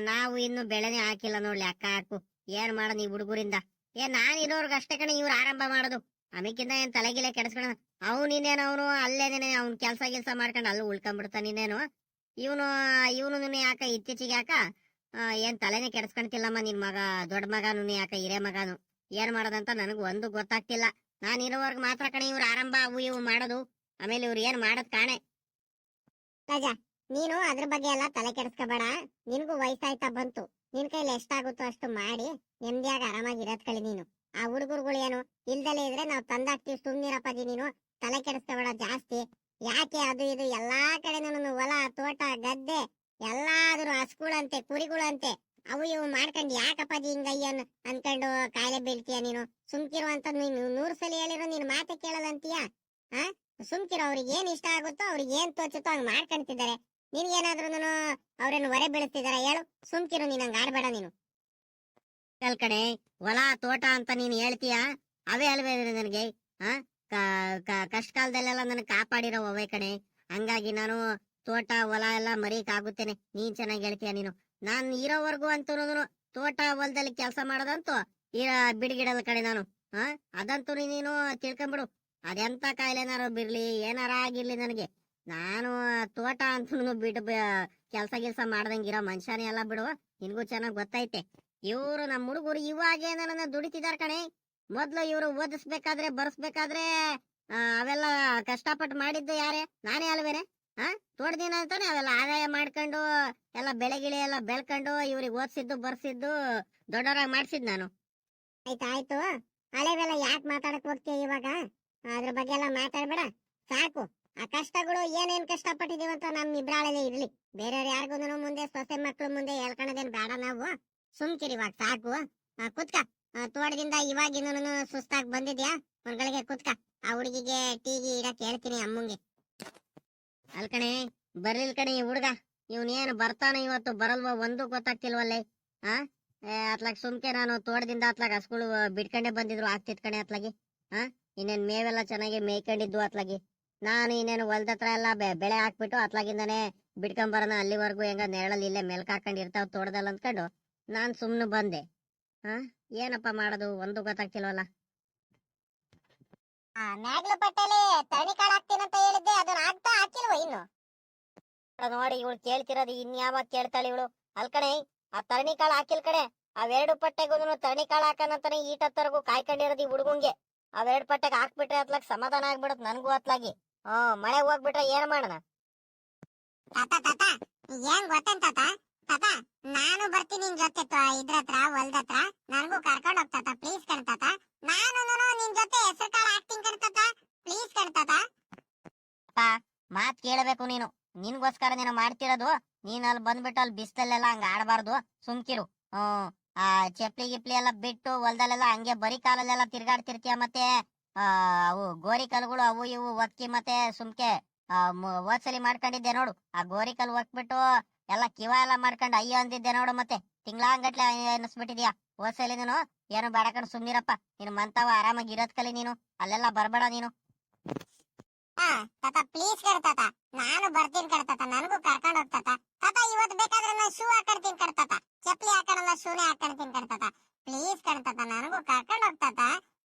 ನಾವು ಇನ್ನು ಬೆಳೆನೇ ಹಾಕಿಲ್ಲ ನೋಡ್ಲಿ ಅಕ್ಕ ಹಾಕು ಏನ್ ಮಾಡೋದು ಈ ಹುಡುಗರಿಂದ? ಏ, ನಾನ್ ಇರೋರ್ಗ ಅಷ್ಟೇ ಕಣೆ ಇವ್ರು ಆರಂಭ ಮಾಡೋದು. ಆಮೇಕಿಂದ ಏನ್ ತಲೆಗಿಲೆ ಕೆಡಿಸ್ಕೊಳ ಅವ್ನ್ ಇನ್ನೇನು ಅವನು ಅಲ್ಲೇನೇನೆ ಅವ್ನ್ ಕೆಲ್ಸ ಗಿಲ್ಸ ಮಾಡ್ಕೊಂಡು ಅಲ್ಲಿ ಉಳ್ಕೊಂಡ್ಬಿಡ್ತಾನ ಇನ್ನೇನು. ಇವನು ಇವನು ಯಾಕ ಇತ್ತೀಚೆಗೆ ಯಾಕ? ಏನ್ ತಲೆನೇ ಕೆಡ್ಸ್ಕೊಂತಿಲ್ಲಮ್ಮ ನಿನ್ ಮಗ, ದೊಡ್ಡ ಮಗನು ಯಾಕ, ಹಿರೇ ಮಗನು? ಏನ್ ಮಾಡೋದಂತ ನನಗ್ ಒಂದು ಗೊತ್ತಾಗ್ತಿಲ್ಲ. ನಾನು ಇರೋವರ್ಗ್ ಮಾತ್ರ ಕಣೆ ಇವ್ರು ಆರಂಭ, ಅವು ಇವು ಮಾಡೋದು. ಆಮೇಲೆ ಇವ್ರು ಏನ್ ಮಾಡೋದ್ ಕಾಣೆ? ರಾಜಾ, ನೀನು ಅದ್ರ ಬಗ್ಗೆ ಎಲ್ಲ ತಲೆ ಕೆಡಿಸ್ಕೋಬೇಡ. ನಿನ್ಗೂ ವಯಸ್ಸಾಯ್ತಾ ಬಂತು. ನಿನ್ ಕೈಲಿ ಎಷ್ಟಾಗುತ್ತೋ ಅಷ್ಟು ಮಾಡಿ ನೆಮ್ಮದಿಯಾಗಿ ಆರಾಮಾಗಿ ಇರೋದ್ ಕಳಿ ನೀನು. ಆ ಹುಡುಗರುಗಳು ಏನು ಇಲ್ದಲೇ ಇದ್ರೆ ನಾವ್ ತಂದಾಕ್ತಿವಿ ಸುಮ್ನಿರಪ್ಪಾಜಿ ನೀನು. ತಲೆ ಕೆಡಿಸ್ಕೋಬೇಡ ಜಾಸ್ತಿ. ಯಾಕೆ ಅದು ಇದು ಎಲ್ಲಾ ಕಡೆ ನಾನು ಹೊಲ, ತೋಟ, ಗದ್ದೆ, ಎಲ್ಲಾದ್ರೂ ಹಸ್ಗಳಂತೆ, ಕುರಿಗಳಂತೆ ಅವು ಇವು ಮಾಡ್ಕೊಂಡು ಯಾಕಪ್ಪಾಜಿ ಹಿಂಗಯ್ಯ ಅನ್- ಅನ್ಕೊಂಡು ಕಾಯಿಲೆ ಬೀಳ್ತೀಯ ನೀನು? ಸುಮ್ಕಿರು ಅಂತ ನೀನು ನೂರ್ ಸಲ ಹೇಳಿರೋ ನೀನ್ ಮಾತೆ ಕೇಳಲ್ಲ ಆ? ಸುಮ್ಕಿರು, ಅವ್ರಿಗೆ ಏನ್ ಇಷ್ಟ ಆಗುತ್ತೋ, ಅವ್ರಿಗೆ ಏನ್ ತೋಚುತ್ತೋ ಹಂಗ್ ಮಾಡ್ಕೊಂತಿದ್ದಾರೆ ನಿನ್ಗೇನಾದ್ರೂ ಅವ್ರೇನು ಹೊರೆ ಬೀಳಿಸ್ತಿದಾರ ಹೇಳು? ಸುಮ್ಕಿರು, ನೀನ್ ಹಂಗ ಆಡ್ಬೇಡ ನೀನು. ಕಡೆ ಹೊಲ, ತೋಟ ಅಂತ ನೀನ್ ಹೇಳ್ತೀಯ? ಅವೇ ಅಲ್ವೇ ನನಗೆ ಕ- ಕಷ್ಟ ಕಾಲದಲ್ಲೆಲ್ಲ ನನಗೆ ಕಾಪಾಡಿರೋ ಅವೇ ಕಣೆ. ಹಂಗಾಗಿ ನಾನು ತೋಟ, ಹೊಲ ಎಲ್ಲ ಮರೀಕ್ ಆಗುತ್ತೇನೆ. ನೀನ್ ಚೆನ್ನಾಗಿ ಹೇಳ್ತೀಯ ನೀನು. ನಾನ್ ಇರೋವರೆಗೂ ಅಂತೂ ತೋಟ, ಹೊಲದಲ್ಲಿ ಕೆಲಸ ಮಾಡೋದಂತೂ ಇರ ಬಿಡ್ಗಿಡಲ್ ಕಡೆ ನಾನು. ಹಾ ಅದಂತೂ ನೀನು ತಿಳ್ಕೊಂಬಿಡು. ಅದೆಂತ ಕಾಯಿಲೆನಾರು ಬಿರ್ಲಿ, ಏನಾರ ಆಗಿರ್ಲಿ ನನಗೆ. ನಾನು ತೋಟ ಅಂತೂ ಬಿಡ್ ಕೆಲಸ ಗಿಲ್ಸ ಮಾಡ್ದಂಗಿರೋ ಮನುಷ್ಯನೇ ಎಲ್ಲ ಬಿಡುವ ನಿನ್ಗೂ ಚೆನ್ನಾಗ್ ಗೊತ್ತೈತೆ. ಇವ್ರು ನಮ್ಮ ಹುಡುಗರು ಇವಾಗೇ ನನ್ನ ದುಡಿತಿದಾರ ಕಣೆ. ಮೊದ್ಲು ಇವರು ಓದಿಸ್ಬೇಕಾದ್ರೆ, ಬರ್ಸ್ಬೇಕಾದ್ರೆ ಅವೆಲ್ಲ ಕಷ್ಟಪಟ್ಟು ಮಾಡಿದ್ದು ಯಾರೇ? ನಾನೇ ಅಲ್ವೇನೆ? ಹಾ ತೋಟದಿನ ಅಂತಾನೆ ಅವೆಲ್ಲ ಆದಾಯ ಮಾಡ್ಕೊಂಡು, ಎಲ್ಲ ಬೆಳೆಗಿಳಿ ಎಲ್ಲ ಬೆಳ್ಕೊಂಡು ಇವ್ರಿಗೆ ಓದಿಸಿದ್ದು, ಬರ್ಸಿದ್ದು, ದೊಡ್ಡವರಾಗಿ ಮಾಡ್ಸಿದ್ ನಾನು. ಆಯ್ತಾಯ್ತು ಹಳೆವೆಲ್ಲ ಯಾಕೆ ಮಾತಾಡಕ್ ಹೋಗ್ತೀಯ ಇವಾಗ? ಅದ್ರ ಬಗ್ಗೆ ಎಲ್ಲ ಮಾತಾಡ್ಬೇಡ. ಸಾಕು. ಆ ಕಷ್ಟಗಳು ಏನೇನ್ ಕಷ್ಟಪಟ್ಟಿದೀವಂತ ನಮ್ ಇಬ್ರಾಳಲ್ಲಿ ಇರ್ಲಿ. ಬೇರೆಯವ್ರು ಯಾರಿಗೂ ಮುಂದೆ ಸೊಸೆ ಮಕ್ಳು ಮುಂದೆ ಹೇಳ್ಕೊಳೋದೇನ್ ಬೇಡ ನಾವು. ಸುಮ್ಕಿರಿ ಇವಾಗ, ಸಾಕು. ಕುತ್ಕ. ತೋಟದಿಂದ ಇವಾಗಿಂದ ಸುಸ್ತಾಗಿ ಬಂದಿದ್ಯಾ? ಹೊರಗಳಿಗೆ ಕುತ್ಕ. ಆ ಹುಡುಗಿಗೆ ಟೀಗಿ ಇಡಕ್ ಹೇಳ್ತೀನಿ ಅಮ್ಮಂಗೆ. ಅಲ್ ಕಣೆ ಬರ್ಲಿಲ್ ಕಣೆ ಈ ಹುಡುಗ. ಇವನೇನು ಬರ್ತಾನೆ ಇವತ್ತು, ಬರಲ್ವ ಒಂದು ಗೊತ್ತಾಗ್ತಿಲ್ವಲ್ಲೇ? ಆ? ಅತ್ಲಾಗ ಸುಮ್ಕೆ ನಾನು ತೋಟದಿಂದ ಅತ್ಲಾಗ ಹಸ್ಗಳು ಬಿಡ್ಕೊಂಡೆ ಬಂದಿದ್ರು, ಆಗ್ತಿತ್ ಕಣೆ ಅತ್ಲಾಗಿ. ಆ? ಇನ್ನೇನ್ ಮೇವೆಲ್ಲ ಚೆನ್ನಾಗಿ ಮೇಯ್ಕೊಂಡಿದ್ದು ಅತ್ಲಾಗಿ. ನಾನು ಇನ್ನೇನು ಹೊಲ್ದ ಹತ್ರ ಎಲ್ಲ ಬೆಳೆ ಹಾಕ್ಬಿಟ್ಟು ಅತ್ಲಾಗಿಂದಾನೆ ಬಿಡ್ಕೊಂಬರೋಣ ಅಲ್ಲಿವರೆಗೂ ಹೆಂಗ ನೆರಳಲ್ಲಿ ಇಲ್ಲೇ ಮೆಲ್ಕ್ ಹಾಕೊಂಡಿರ್ತಾವ ತೋಟದಲ್ಲಿ ಅಂದ್ಕೊಂಡು ನಾನ್ ಸುಮ್ನೆ ಬಂದೆ. ಆ? ಏನಪ್ಪ ಮಾಡೋದು? ಒಂದು ಗೊತ್ತಾಗ್ತಿಲ್ವಲ್ಲ? ಆ ಮ್ಯಾಗ್ಲು ಪಟ್ಟೆಲಿ ತರಣಿ ಕಾಳು ಹಾಕ್ತೀನಂತ ಹೇಳಿದ್ದೆ ಅದನ್ನ ಆಗ್ತಾ ಹಾಕಿಲ್ವ ಇನ್ನು? ನೋಡು ಇವಳು ಕೇಳ್ತಿರೋದು ಇನ್ಯಾವಾಗ ಕೇಳ್ತಾಳೆ ಇವಳು? ಅಲ್ ಕಣೆ ಆ ತರಣಿ ಕಾಳು ಹಾಕಿಲ್ ಕಡೆ ಅವೆರಡು ಪಟ್ಟೆಗೂ ತರಣಿ ಕಾಳು ಹಾಕನಂತಾನೆ ಈಟತ್ತರ್ಗು ಕಾಯ್ಕೊಂಡಿರೋದು ಈ ಹುಡುಗಂಗೆ. ಅವೆರಡು ಪಟ್ಟೆಗೆ ಹಾಕ್ಬಿಟ್ರೆ ಹತ್ಲಾಗ ಸಮಾಧಾನ ಆಗ್ಬಿಡತ್ ನನ್ಗೂ ಅತ್ಲಾಗಿ. ಹ್ಮ್ ಮಳೆ ಹೋಗ್ಬಿಟ್ರೆ ಏನ್ ಮಾಡೋಣ? ತಾತ ತಾತ ಏನ್ ಗೊತ್ತೇನ್ ತಾತ? ತಾತ ನಾನು ಬರ್ತೀನಿ ನಿನ್ ಜೊತೆ ಇದ್ರ ಹತ್ರ ನನಗೂ ಕರ್ಕೊಂಡು ಹೋಗ್ತಾತ ಪ್ಲೀಸ್ ಕಣ್ತಾತ ನಾನು ನಿನ್ ಜೊತೆ ಹೆಸರು ಕಾಳು ಕಣ್ತಾತ ಪ್ಲೀಸ್ ಕಣ್ತಾತ ಮಾತ್ ಕೇಳಬೇಕು ನೀನು. ನಿನ್ಗೋಸ್ಕರ ನೀನು ಮಾಡ್ತಿರೋದು ನೀನ್ ಅಲ್ಲಿ ಬಂದ್ಬಿಟ್ಟು ಅಲ್ಲಿ ಬಿಸ್ತಲ್ಲೆಲ್ಲ ಹಂಗ ಆಡಬಾರ್ದು. ಸುಮ್ಕಿರು. ಹ್ಮ್ ಆ ಚಪ್ಲಿ ಗಿಪ್ಲಿ ಎಲ್ಲ ಬಿಟ್ಟು ಹೊಲ್ದಲ್ಲೆಲ್ಲ ಹಂಗೆ ಬರಿ ಕಾಲಲ್ಲೆಲ್ಲ ತಿರ್ಗಾಡ್ತಿರ್ತೀಯ ಮತ್ತೆ? ಆ, ಅವು ಗೋರಿ ಕಲ್ಗಳು ಅವು ಇವು ಒಕ್ಕಿ ಮತ್ತೆ ಸುಮ್ಕೆ ಹೋದ್ಸಲಿ ಮಾಡ್ಕೊಂಡಿದ್ದೆ ನೋಡು. ಆ ಗೋರಿ ಕಲ್ ಒಕ್ಬಿಟ್ಟು ಎಲ್ಲ ಕಿವ ಎಲ್ಲ ಮಾಡ್ಕೊಂಡು ಅಯ್ಯೋ ಅಂದಿದ್ದೆ ನೋಡು ಮತ್ತೆ. ತಿಂಗ್ಳಾಂಗಟ್ಲೆ ಅನ್ನಿಸ್ಬಿಟ್ಟಿದ್ಯಾ? ಹೋದ್ಸಲಿ ನೀನು ಏನು ಬೇಡಕೊಂಡು ಸುಮ್ನಿರಪ್ಪ. ನೀನು ಮಂತಾವ ಆರಾಮಾಗಿ ಇರೋದ್ ಕಲಿ ನೀನು. ಅಲ್ಲೆಲ್ಲ ಬರ್ಬೇಡ ನೀನು. ತಾತ ಪ್ಲೀಸ್ ಕರ್ತಾತ ನಾನು ಬರ್ತೀನಿ ಕರ್ತಾತ ನನಗೂ ಕರ್ಕೊಂಡು ಹೋಗ್ತಾತ ತಾತ. ತಾತ, ಇವತ್ತು ಬೇಕಾದ್ರೆ ನಾನು ಶೂ ಹಾಕೊಳ್ತೀನಿ ಕರ್ತಾತ ಚಪ್ಲಿ ಹಾಕೊಳಲ್ಲ ಶೂನೇ ಹಾಕೊಳ್ತೀನಿ ಕರ್ತಾತ ಪ್ಲೀಸ್ ಕರ್ತಾತ ನನಗೂ ಕರ್ಕೊಂಡು ಹೋಗ್ತಾತ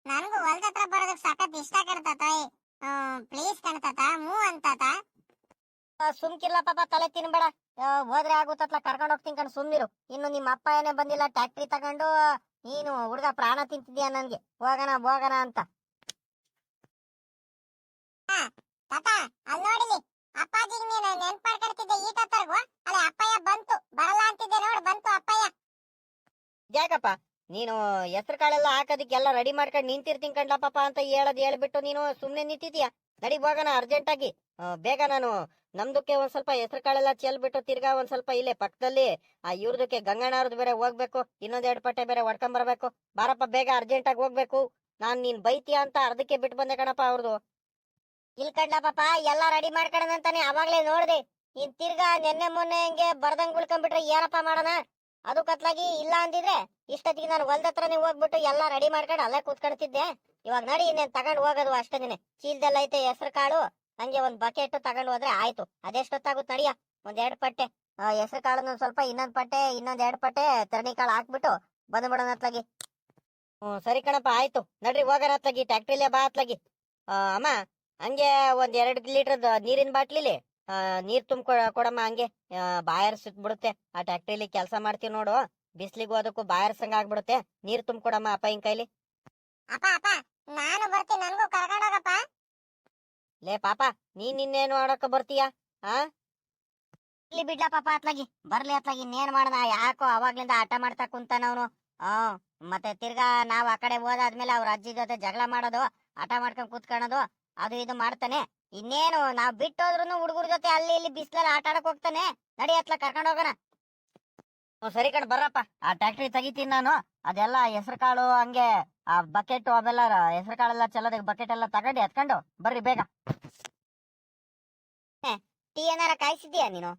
ನನಗೂ ಹೊಲ್ದ ಹತ್ರ ಬರೋದಕ್ಕೆ ಸಖತ್ ಇಷ್ಟ ಕರ್ತಾತ ಪ್ಲೀಸ್ ಕಣ್ ತಾತ. ಮೂ ಅಂತಾತ ಆ, ಸುಮ್ಕಿರ್ಲ ಪಾಪ ತಲೆ ತಿನ್ಬೇಡ. ಹೋದ್ರೆ ಆಗುತ್ತತ್ಲ ಕರ್ಕೊಂಡು ಹೋಗ್ತೀನಿ ಕಣ್ ಸುಮ್ಮಿರು ಇನ್ನು ನಿಮ್ಮ ಅಪ್ಪ ಏನೇ ಬಂದಿಲ್ಲ ಟ್ಯಾಕ್ಟ್ರಿ ತಗೊಂಡು ನೀನು ಹುಡುಗ ಪ್ರಾಣ ತಿಂತಿದ್ಯಾ ನನ್ಗೆ? ಹೋಗೋಣ ಹೋಗೋಣ ಅಂತ. ತಾತ ಅಲ್ಲಿ ನೋಡಿಲಿ ಅಪ್ಪಾಜಿಗೆ ನೀನು ಈ ತತ್ತರ್ಗು ಅಲ್ಲಿ ಅಪ್ಪಯ್ಯ ಬಂತು. ಬರಲ್ಲ ಅಂತಿದ್ದೆ ನೋಡು ಬಂತು ಅಪ್ಪಯ್ಯ. ಯಾಕಪ್ಪ? ನೀನು ಹೆಸರು ಕಾಳೆಲ್ಲ ಹಾಕೋದಕ್ಕೆಲ್ಲ ರೆಡಿ ಮಾಡ್ಕೊಂಡು ನಿಂತಿರ್ತೀನಿ ಕಂಡಪ್ಪ ಪಾಪ ಅಂತ ಹೇಳದ್ ಹೇಳ್ಬಿಟ್ಟು ನೀನು ಸುಮ್ನೆ ನಿಂತಿದ್ಯಾ? ನಡಿ ಹೋಗೋಣ ಅರ್ಜೆಂಟ್ ಆಗಿ. ಬೇಗ ನಾನು ನಮ್ದಕ್ಕೆ ಒಂದ್ ಸ್ವಲ್ಪ ಹೆಸರು ಕಾಳೆಲ್ಲ ಚೆಲ್ಬಿಟ್ಟು ತಿರ್ಗಾ ಒಂದ್ ಸ್ವಲ್ಪ ಇಲ್ಲೇ ಪಕ್ಕದಲ್ಲಿ ಆ ಇವ್ರದಕ್ಕೆ ಗಂಗಣ್ಣವ್ರದ್ದು ಬೇರೆ ಹೋಗ್ಬೇಕು, ಇನ್ನೊಂದ್ ಎರಡ್ ಪಟ್ಟೆ ಬೇರೆ ಹೊಡ್ಕೊಂಡ್ ಬರ್ಬೇಕು. ಬಾರಪ್ಪ, ಬೇಗ ಅರ್ಜೆಂಟ್ ಆಗಿ ಹೋಗ್ಬೇಕು. ನಾನ್ ನೀನ್ ಬೈತಿಯ ಅಂತ ಅರ್ಧಕ್ಕೆ ಬಿಟ್ಟು ಬಂದೆ ಕಣಪ್ಪ ಅವ್ರದ್ದು ಇಲ್ ಕಂಡ ಪಾಪ, ಎಲ್ಲಾ ರೆಡಿ ಮಾಡ್ಕೊಂಡಂತಾನೆ ಅವಾಗ್ಲೇ ನೋಡ್ದೆ. ಇನ್ ತಿರ್ಗಾ ನೆನ್ನೆ ಮೊನ್ನೆ ಹಂಗೆ ಬರ್ದಂಗ್ ಉಳ್ಕೊಂಡ್ಬಿಟ್ರೆ ಏನಪ್ಪ ಮಾಡೋಣ? ಅದು ಕತ್ಲಾಗಿ ಇಲ್ಲ ಅಂದಿದ್ರೆ ಇಷ್ಟೊತ್ತಿಗೆ ನಾನು ಹೊಲ್ದ ಹತ್ರನೇ ಹೋಗ್ಬಿಟ್ಟು ಎಲ್ಲಾ ರೆಡಿ ಮಾಡ್ಕೊಂಡು ಅಲ್ಲೇ ಕೂತ್ಕೊಳ್ತಿದ್ದೆ. ಇವಾಗ ನಡಿ ಇನ್ನೇನ್ ತಗೊಂಡ್ ಹೋಗೋದು ಅಷ್ಟೇನೆ. ಚೀಲ್ದೆಲ್ಲ ಐತೆ, ಹೆಸರು ಕಾಳು. ಹಂಗೆ ಒಂದ್ ಬಕೆಟ್ ತಗೊಂಡ್ ಹೋದ್ರೆ ಆಯ್ತು. ಅದೆಷ್ಟೊತ್ತಾಗುತ್ತೆ ನಡಿಯ? ಒಂದ್ ಎರಡ್ ಪಟ್ಟೆ. ಹೆಸರು ಕಾಳನ್ನ ಸ್ವಲ್ಪ ಇನ್ನೊಂದ್ ಪಟ್ಟೆ, ಇನ್ನೊಂದ್ ಎರಡ್ ಪಟ್ಟೆ, ತರಣಿ ಕಾಳು ಹಾಕ್ಬಿಟ್ಟು ಬಂದ್ಬಿಡೋಣ ಅತ್ಲಾಗಿ. ಹ್ಮ್, ಸರಿ ಕಣಪ್ಪ, ಆಯ್ತು. ನಡ್ರಿ, ಹೋಗೋಣ ಅತ್ಲಾಗಿ. ಟ್ಯಾಕ್ಟ್ರಿಲೇ ಬಾ ಅತ್ಲಾಗಿ. ಅಮ್ಮ, ಹಂಗೆ ಒಂದ್ ಎರಡ್ ಲೀಟರ್ ನೀರಿನ ಬಾಟ್ಲಿಲಿ ನೀರ್ ತುಂಬ ಕೊಡಮ್ಮ ಹಂಗೆ. ಬಾಯರ್ ಸುತ್ಬಿಡುತ್ತೆ. ಆ ಟ್ಯಾಕ್ಟ್ರಿಲಿ ಕೆಲಸ ಮಾಡ್ತೀವಿ ನೋಡು. ಬಿಸ್ಲಿಗೂ ಅದಕ್ಕೂ ಬಾಯರ್ಸಂಗ್ ಆಗ್ಬಿಡುತ್ತೆ. ನೀರ್ ತುಂಬಿಕೊಡಮ್ಮ ಅಪ್ಪ ಹಿಂಗ್ ಕೈಲಿ. ಅಪ್ಪ ಅಪ್ಪ, ನಾನು ಬರ್ತೀನಿ. ನನಗೂ ಕರ್ಕೊಂಡು ಹೋಗಪ್ಪ. ಲೇ ಪಾಪ ನೀನ್ ಇನ್ನೇನು ಮಾಡಕ್ಕ ಬರ್ತೀಯಾ? ಆ? ಇಲ್ಲಿ ಬಿಡ್ಲ ಪಾಪ ಅತ್ಲಾಗಿ. ಬರ್ಲಿ ಅತ್ಲಾಗಿ ಇನ್ನೇನ್ ಮಾಡ್ದ? ಯಾಕೋ ಅವಾಗ್ಲಿಂದ ಆಟ ಮಾಡ್ತಾ ಕುಂತಾನ ಅವನು. ಆ ಮತ್ತೆ ತಿರ್ಗಾ ನಾವ್ ಆ ಕಡೆ ಹೋದಾದ್ಮೇಲೆ ಅವ್ರ ಅಜ್ಜಿ ಜೊತೆ ಜಗಳ ಮಾಡೋದು ಆಟ ಮಾಡ್ಕೊಂಡ್ ಕೂತ್ಕೊಳ್ಳೋದು ಅದು ಇದು ಮಾಡ್ತಾನೆ. ಇನ್ನೇನು ನಾವ್ ಬಿಟ್ಟೋದ್ರು ಹುಡುಗರ ಜೊತೆ ಅಲ್ಲಿ ಇಲ್ಲಿ ಬಿಸ್ಲಲ್ಲಿ ಆಟ ಆಡಕ್ ಹೋಗ್ತಾನೆ. ನಡಿ ಅತ್ಲ ಕರ್ಕೊಂಡ್ ಹೋಗೋಣ. ಹ್ಮ್, ಸರಿ ಕಣ್ ಬರ್ರಪ್ಪ. ಆ ಟ್ಯಾಕ್ಟ್ರಿ ತೆಗಿತೀನಿ ನಾನು. ಅದೆಲ್ಲ ಹೆಸರು ಕಾಳು ಹಂಗೆ ಆ ಬಕೆಟ್ ಅವೆಲ್ಲ ಹೆಸರು ಕಾಳೆಲ್ಲ ಚೆಲ್ಲೋದಕ್ಕೆ ಬಕೆಟ್ ಎಲ್ಲ ತಗೊಂಡು ಎತ್ಕೊಂಡು ಬರ್ರಿ ಬೇಗ. ಟೀ ಏನಾರ ಕಾಯಿಸಿದ್ಯಾ ನೀನು?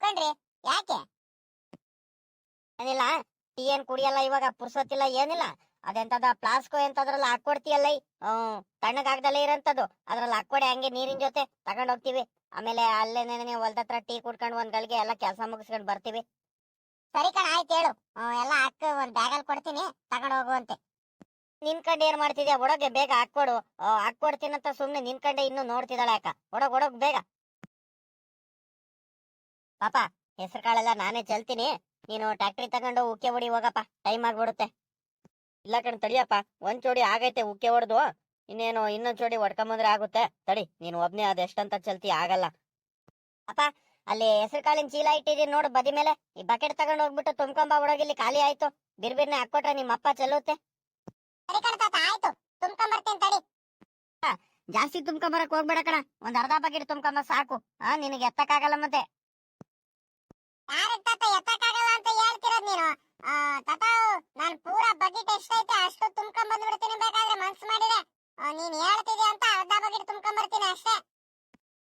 ಕಣ್ರಿ, ಯಾಕೆ? ಏನಿಲ್ಲ, ಟೀ ಏನ್ ಕುಡಿಯಲ್ಲ ಇವಾಗ, ಪುರ್ಸೊತ್ತಿಲ್ಲ ಏನಿಲ್ಲ. ಅದೆಂತದ, ಪ್ಲಾಸ್ಕೋ ಎಂತದ್ರಲ್ಲ ಹಾಕೊಡ್ತೀಯಲ್ಲ ಹ್ಮ್ ತಣ್ಣಗಾಗ್ದಲ್ಲೇ ಇರಂತದ್ದು ಅದ್ರಲ್ಲಿ ಹಾಕೊಡಿ ಹಂಗೆ ನೀರಿನ ಜೊತೆ ತಗೊಂಡ್ ಹೋಗ್ತಿವಿ. ಆಮೇಲೆ ಅಲ್ಲೇ ಹೊಲ್ದತ್ರ ಟೀ ಕುಡ್ಕೊಂಡು ಒಂದ್ ಗಳಿಗೆ ಎಲ್ಲ ಕೆಲಸ ಮುಗಿಸ್ಕೊಂಡು ಬರ್ತೀವಿ. ಸರಿ ಕಣ, ಆಯ್ತು ಹೇಳು. ಎಲ್ಲ ಹಾಕ, ಒಂದ್ ಬ್ಯಾಗಲ್ ಕೊಡ್ತೀನಿ, ತಗೊಂಡ್ ಹೋಗುವಂತೆ ನಿನ್ ಕಂಡೆ ಏನ್ ಮಾಡ್ತಿದ್ಯಾ? ಒಡಗೆ ಬೇಗ ಹಾಕೊಡು ಹಾಕ್ಕೊಡ್ತೀನಂತ ಸುಮ್ನೆ ನಿನ್ ಕಂಡೆ ಇನ್ನು ನೋಡ್ತಿದ್ದಾಳೆ ಅಕ್ಕ. ಒಡಗ್ ಒಡಗ್ ಬೇಗ. ಪಾಪ, ಹೆಸರು ಕಾಳೆಲ್ಲ ನಾನೇ ಚೆಲ್ತೀನಿ. ನೀನು ಟ್ಯಾಕ್ಟ್ರಿ ತಗೊಂಡು ಉಕ್ಕೆ ಹೊಡಿ, ಹೋಗಪ್ಪ. ಟೈಮ್ ಆಗ್ಬಿಡುತ್ತೆ. ಇಲ್ಲ ಕಣ್, ತಡಿಯಪ್ಪ. ಒಂದ್ ಚೋಡಿ ಆಗೈತೆ ಉಕ್ಕೆ ಹೊಡೆದು. ಇನ್ನೇನು, ಇನ್ನೊಂದ್ ಚೋಡಿ ಹೊಡ್ಕೊಂಬಂದ್ರೆ ಆಗುತ್ತೆ. ತಡಿ, ನೀನು ಒಬ್ನೇ ಅದ್ ಎಷ್ಟಂತ ಚೆಲ್ತಿ, ಆಗಲ್ಲ. ಅಪ್ಪ ಅಲ್ಲಿ ಹೆಸರು ಕಾಳಿನ ಚೀಲ ಇಟ್ಟಿದೀನಿ ನೋಡು ಬದಿ ಮೇಲೆ. ಈ ಬಕೆಟ್ ತಗೊಂಡು ಹೋಗ್ಬಿಟ್ಟು ತುಂಬ್ಕೊಂಬ ಒಳಗಿಲ್ಲಿ ಖಾಲಿ ಆಯ್ತು. ಬಿರ್ಬಿರ್ನೆ ಹಾಕೊಟ್ರೆ ನಿಮ್ಮ ಅಪ್ಪ ಚೆಲ್ಲುತ್ತೆ. ಸರಿ ಕಣ ತಾತ ಆಯ್ತು. ತುಂಬ್ಕೊಂಬರ್ತೀನಿ ತಡಿ. ಜಾಸ್ತಿ ತುಂಬ್ಕೊಂಬರಕ್ ಹೋಗ್ಬೇಡ ಕಣ. ಒಂದ್ ಅರ್ಧ ಬಕೆಟ್ ತುಂಬ್ಕೊಂಡ್ ಸಾಕು. ಆ ನಿನಗೆ ಎತ್ತಕ್ಕಾಗಲ್ಲ ಮತ್ತೆ. ಯಾರಿಗೆ ತಾತ ಎತ್ತಕ್ಕಾಗಲ್ಲ ಅಂತ ಹೇಳ್ತಿರೋದ್ ನೀನು? ತಾತ ನಾನ್ ಪೂರಾ ಬಕೆಟ್ ಎಷ್ಟೈತೆ ಅಷ್ಟು ತುಂಬ್ಕೊಂಡ್ ಬಂದ್ಬಿಡ್ತೀನಿ ಬೇಕಾದ್ರೆ ಮನ್ಸ್ ಮಾಡಿದೆ ನೀನ್ ಹೇಳ್ತಿದ್ಯಾ ಅಂತ ಅರ್ಧ ಬಕೆಟ್ ತುಂಬ್ಕೊಂಡ್ ಬರ್ತೀನಿ ಅಷ್ಟೇ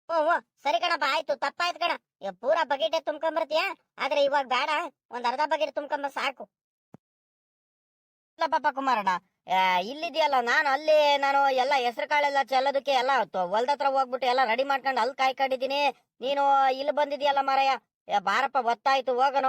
ಹ್ಞೂ ಸರಿ ಕಣಪ್ಪ ಆಯ್ತು. ತಪ್ಪಾಯ್ತು ಕಣ. ಪೂರ ಬಕೆಟೇ ತುಂಬ್ಕೊಂಬರ್ತೀಯ? ಆದ್ರೆ ಇವಾಗ ಬೇಡ. ಒಂದ್ ಅರ್ಧ ಬಕೆಟ್ ತುಂಬ್ಕೊಂಬ ಸಾಕು. ಇಲ್ಲ ಪಾಪ ಕುಮಾರಣ್ಣ ಇಲ್ಲಿದ್ಯಲ್ಲ ನಾನು ಅಲ್ಲಿ ನಾನು ಎಲ್ಲ ಹೆಸರು ಕಾಳೆಲ್ಲ ಚೆಲ್ಲೋದಕ್ಕೆ ಎಲ್ಲ ಹೊಲ್ದ ಹತ್ರ ಹೋಗ್ಬಿಟ್ಟು ಎಲ್ಲ ರೆಡಿ ಮಾಡ್ಕೊಂಡು ಅಲ್ಲಿ ಕಾಯ್ಕೊಂಡಿದೀನಿ ನೀನು ಇಲ್ಲಿ ಬಂದಿದ್ಯಲ್ಲ ಮಾರಾಯ? ಏ, ಬಾರಪ್ಪ ಗೊತ್ತಾಯ್ತು ಹೋಗೋಣ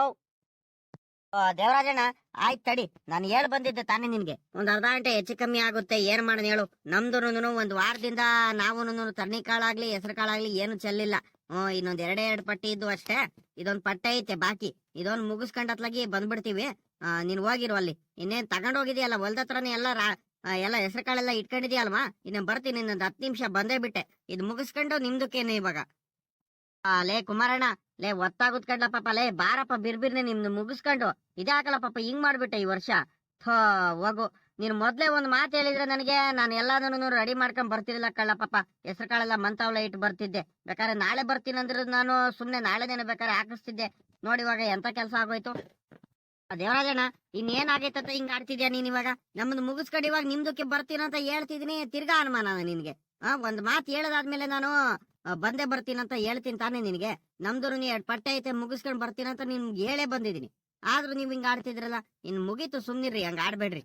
ದೇವರಾಜಣ್ಣ ಆಯ್ತು ತಡಿ. ನಾನು ಹೇಳಿ ಬಂದಿದ್ದೆ ತಾನೇ ನಿನ್ಗೆ. ಒಂದು ಅರ್ಧ ಗಂಟೆ ಹೆಚ್ಚು ಕಮ್ಮಿ ಆಗುತ್ತೆ ಏನ್ ಮಾಡೋಣ ಹೇಳು. ನಮ್ದು ಒಂದ್ ವಾರದಿಂದ ನಾವು ತರ್ನಿ ಕಾಳಾಗ್ಲಿ ಹೆಸರು ಕಾಳಾಗ್ಲಿ ಏನು ಚೆಲ್ಲಿಲ್ಲ. ಹ್ಮ್ ಇನ್ನೊಂದ್ ಎರಡೇ ಎರಡು ಪಟ್ಟಿ ಇದ್ದು ಅಷ್ಟೇ. ಇದೊಂದ್ ಪಟ್ಟೆ ಐತೆ ಬಾಕಿ. ಇದೊಂದ್ ಮುಗಿಸ್ಕೊಂಡತ್ಲಾಗಿ ಬಂದ್ಬಿಡ್ತೀವಿ. ನೀನ್ ಹೋಗಿರು ಅಲ್ಲಿ. ಇನ್ನೇನ್ ತಗೊಂಡ್ ಹೋಗಿದ್ಯಲ್ಲ, ಹೊಲ್ದ ಹತ್ರನೇ ಎಲ್ಲ ಎಲ್ಲ ಹೆಸರು ಕಾಳೆಲ್ಲ ಇಟ್ಕೊಂಡಿದ್ಯಲ್ವಾ? ಇನ್ನೇನ್ ಬರ್ತೀನಿ, ಇನ್ನೊಂದ್ ಹತ್ತು ನಿಮಿಷ ಬಂದೇ ಬಿಟ್ಟೆ. ಇದು ಮುಗಿಸ್ಕೊಂಡು ನಿಮ್ದಕ್ಕೇನೆ ಇವಾಗ? ಲೇ ಕುಮಾರಣ್ಣ, ಲೇ ಒತ್ತಾಗುತ್ ಕಂಡ ಪಾಪ, ಲೇ ಬಾರಪ್ಪ, ಬಿರ್ಬಿರ್ನೆ ನಿಮ್ದು ಮುಗಿಸ್ಕೊಂಡು. ಇದಾಕಲ್ಲ ಪಾಪ, ಹಿಂಗ್ ಮಾಡ್ಬಿಟ್ಟೆ ಈ ವರ್ಷ. ಥೋ, ಹೋಗು. ನೀನ್ ಮೊದ್ಲೇ ಒಂದ್ ಮಾತು ಹೇಳಿದ್ರೆ ನನಗೆ ನಾನು ಎಲ್ಲಾನು ರೆಡಿ ಮಾಡ್ಕೊಂಡ್ ಬರ್ತಿರ್ಲಿಲ್ಲ ಕಳ್ಳ ಪಾಪ. ಹೆಸರು ಕಾಳೆಲ್ಲ ಮಂತಾವ್ಲ ಇಟ್ಟು ಬರ್ತಿದ್ದೆ. ಬೇಕಾದ್ರೆ ನಾಳೆ ಬರ್ತೀನಿ ಅಂದ್ರೆ ನಾನು ಸುಮ್ನೆ ನಾಳೆನೇನೆ ಬೇಕಾದ್ರೆ ಹಾಕಿಸ್ತಿದ್ದೆ. ನೋಡಿ ಇವಾಗ ಎಂತ ಕೆಲಸ ಆಗೋಯ್ತು? ದೇವರಾಜಣ್ಣ ಆಗೈತ ಹಿಂಗ್ ಆಡ್ತಿದ್ಯಾ ನೀನ್ ಇವಾಗ? ನಮ್ದು ಮುಗಿಸ್ಕೊಂಡು ಇವಾಗ ನಿಮ್ದಕ್ಕೆ ಬರ್ತೀನಂತ ಹೇಳ್ತಿದೀನಿ. ತಿರ್ಗಾ ಅನುಮಾನ ನಿನ್ಗೆ. ಆ, ಒಂದ್ ಮಾತ್ ಹೇಳದಾದ್ಮೇಲೆ ನಾನು ಬಂದೇ ಬರ್ತೀನಂತ ಹೇಳ್ತೀನಿ ತಾನೇ ನಿನ್ಗೆ. ನಮ್ದು ಎರಡ್ ಪಟ್ಟೆ ಐತೆ, ಮುಗಿಸ್ಕೊಂಡ್ ಬರ್ತೀನಂತ ನಿಮ್ಗೆ ಹೇಳೇ ಬಂದಿದೀನಿ. ಆದ್ರೂ ನೀವ್ ಹಿಂಗ್ ಆಡ್ತಿದ್ರಲ್ಲ, ಇನ್ ಮುಗೀತು ಸುಮ್ನಿರ್ರಿ, ಹಂಗ ಆಡ್ಬೇಡ್ರಿ.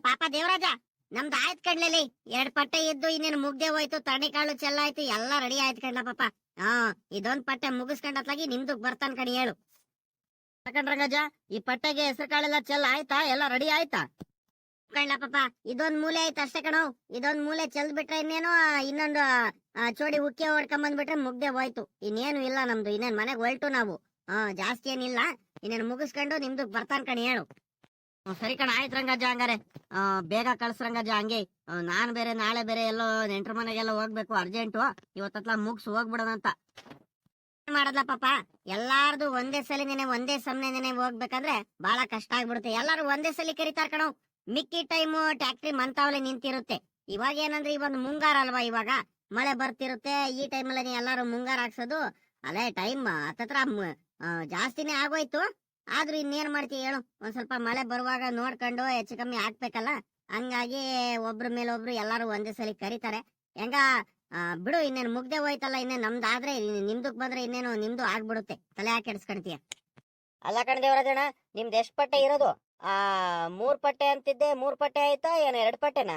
ಪಾಪ ದೇವರಾಜ, ನಮ್ದು ಆಯ್ತ್ ಕಣ್ಲಲ್ಲಿ. ಎರಡ್ ಪಟ್ಟೆ ಇದ್ದು ಇನ್ನೇನ್ ಮುಗ್ದೆ ಹೋಯ್ತು ತಣಿ ಕಾಳು ಚೆಲ್ಲ ಆಯ್ತು ಎಲ್ಲಾ ರೆಡಿ ಆಯ್ತು ಕಣ್ಣ ಪಾಪ. ಹಾ ಇದೊಂದ್ ಪಟ್ಟೆ ಮುಗಿಸ್ಕೊಂಡತ್ಲಾಗಿ ನಿಮ್ದು ಬರ್ತಾನ ಕಣಿ, ಹೇಳು. ರಂಗಜ ಈ ಪಟ್ಟೆಗೆ ಹೆಸರು ಕಾಳೆಲ್ಲ ಚೆಲ್ಲ ಆಯ್ತಾ? ಎಲ್ಲ ರೆಡಿ ಆಯ್ತಾ? ಕಣ್ಣ ಪಾಪ, ಇದೊಂದ್ ಮೂಲೆ ಆಯ್ತು ಅಷ್ಟೇ ಕಣೋ. ಇದೊಂದ್ ಮೂಲೆ ಚೆಲ್ ಬಿಟ್ರೆ ಇನ್ನೇನು ಇನ್ನೊಂದು ಚೋಡಿ ಉಕ್ಕಿ ಹೊಡ್ಕೊಂಡ್ ಬಂದ್ಬಿಟ್ರೆ ಮುಗ್ದೆ ಹೋಯ್ತು. ಇನ್ನೇನು ಇಲ್ಲ ನಮ್ದು, ಇನ್ನೇನ್ ಮನೆಗ್ ಹೊಲ್ಟು ನಾವು. ಹಾ ಜಾಸ್ತಿ ಏನಿಲ್ಲ. ಇನ್ನೇನು ಮುಗಿಸ್ಕೊಂಡು ನಿಮ್ದು ಬರ್ತಾನ ಕಣಿ, ಹೇಳು. ಸರಿ ಕಣ, ಆಯ್ತು ರಂಗಜ್ಜ ಹಂಗಾರೆ. ಬೇಗ ಕಳ್ಸ ರಂಗಜ್ಜ ಹಂಗೆ. ನಾನ್ ಬೇರೆ, ನಾಳೆ ಬೇರೆ ಎಲ್ಲೋ ನೆಂಟ್ರ ಮನೆಗೆಲ್ಲ ಹೋಗ್ಬೇಕು, ಅರ್ಜೆಂಟು. ಇವತ್ತತ್ಲ ಮುಗಿಸ್ ಹೋಗ್ಬಿಡೋಣಂತ. ಏನ್ ಮಾಡದ್ಲ ಪಾಪ? ಎಲ್ಲಾರ್ದು ಒಂದೇ ಸಲ ನೆನೆ ಒಂದೇ ಸಮನೆ ನೆನೆ ಹೋಗ್ಬೇಕಂದ್ರೆ ಬಹಳ ಕಷ್ಟ ಆಗ್ಬಿಡುತ್ತೆ. ಎಲ್ಲಾರು ಒಂದೇ ಸಲ ಕರಿತಾರ ಕಣೋ. ಮಿಕ್ಕಿ ಟೈಮ್ ಟ್ಯಾಕ್ಟ್ರಿ ಮಂತಾವಲೆ ನಿಂತಿರುತ್ತೆ. ಇವಾಗ ಏನಂದ್ರೆ ಇವಾಗ ಮುಂಗಾರ ಅಲ್ವಾ ಇವಾಗ? ಮಳೆ ಬರ್ತಿರುತ್ತೆ. ಈ ಟೈಮ್ ಅಲ್ಲಿ ಎಲ್ಲಾರು ಮುಂಗಾರ ಹಾಕ್ಸೋದು. ಅದೇ ಟೈಮ್ ಹತ್ತತ್ರ ಜಾಸ್ತಿನೇ ಆಗೋಯ್ತು. ಆದ್ರೂ ಇನ್ನೇನ್ ಮಾಡ್ತೀವಿ ಹೇಳು? ಒಂದ್ ಸ್ವಲ್ಪ ಮಳೆ ಬರುವಾಗ ನೋಡ್ಕೊಂಡು ಹೆಚ್ಚು ಕಮ್ಮಿ ಹಾಕ್ಬೇಕಲ್ಲ? ಹಂಗಾಗಿ ಒಬ್ರ ಒಬ್ರು ಎಲ್ಲಾರು ಒಂದೇ ಸಲ ಕರೀತಾರೆ. ಹೆಂಗ ಬಿಡು, ಇನ್ನೇನು ಮುಗ್ದೆ ಹೋಯ್ತಲ್ಲ, ಇನ್ನೇನು ನಮ್ದಾದ್ರೆ ನಿಮ್ದಕ್ ಬಂದ್ರೆ ಇನ್ನೇನು ನಿಮ್ದು ಆಗ್ಬಿಡುತ್ತೆ. ತಲೆ ಹಾಕಿ ಕೆಡಿಸ್ಕೊಂತೀಯ ಅಲ್ಲ ಕಣ ದೇವರಾಜಣ್ಣ, ನಿಮ್ದು ಎಷ್ಟು ಪಟ್ಟೆ ಇರೋದು? ಆ, ಮೂರ್ ಪಟ್ಟೆ ಅಂತಿದ್ದೆ, ಮೂರ್ ಪಟ್ಟೆ ಆಯ್ತಾ, ಏನ್ ಎರಡ್ ಪಟ್ಟೆನಾ?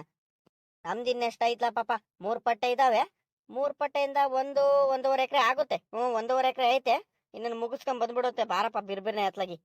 ನಮ್ದು ಇನ್ನೆಷ್ಟ ಐತ್ಲಾ ಪಾಪ, ಮೂರ್ ಪಟ್ಟೆ ಇದಾವೆ. ಮೂರ್ ಪಟ್ಟೆಯಿಂದ ಒಂದು, ಒಂದೂವರೆ ಎಕರೆ ಆಗುತ್ತೆ. ಹ್ಮ್, ಒಂದೂವರೆ ಎಕರೆ ಐತೆ. ಇನ್ನೇನು ಮುಗಿಸ್ಕೊಂಡ್ ಬಂದ್ಬಿಡುತ್ತೆ, ಬಾರಪ್ಪ, ಬಿರ್ಬಿರ್ನೆ ಹತ್ಲಾಗಿ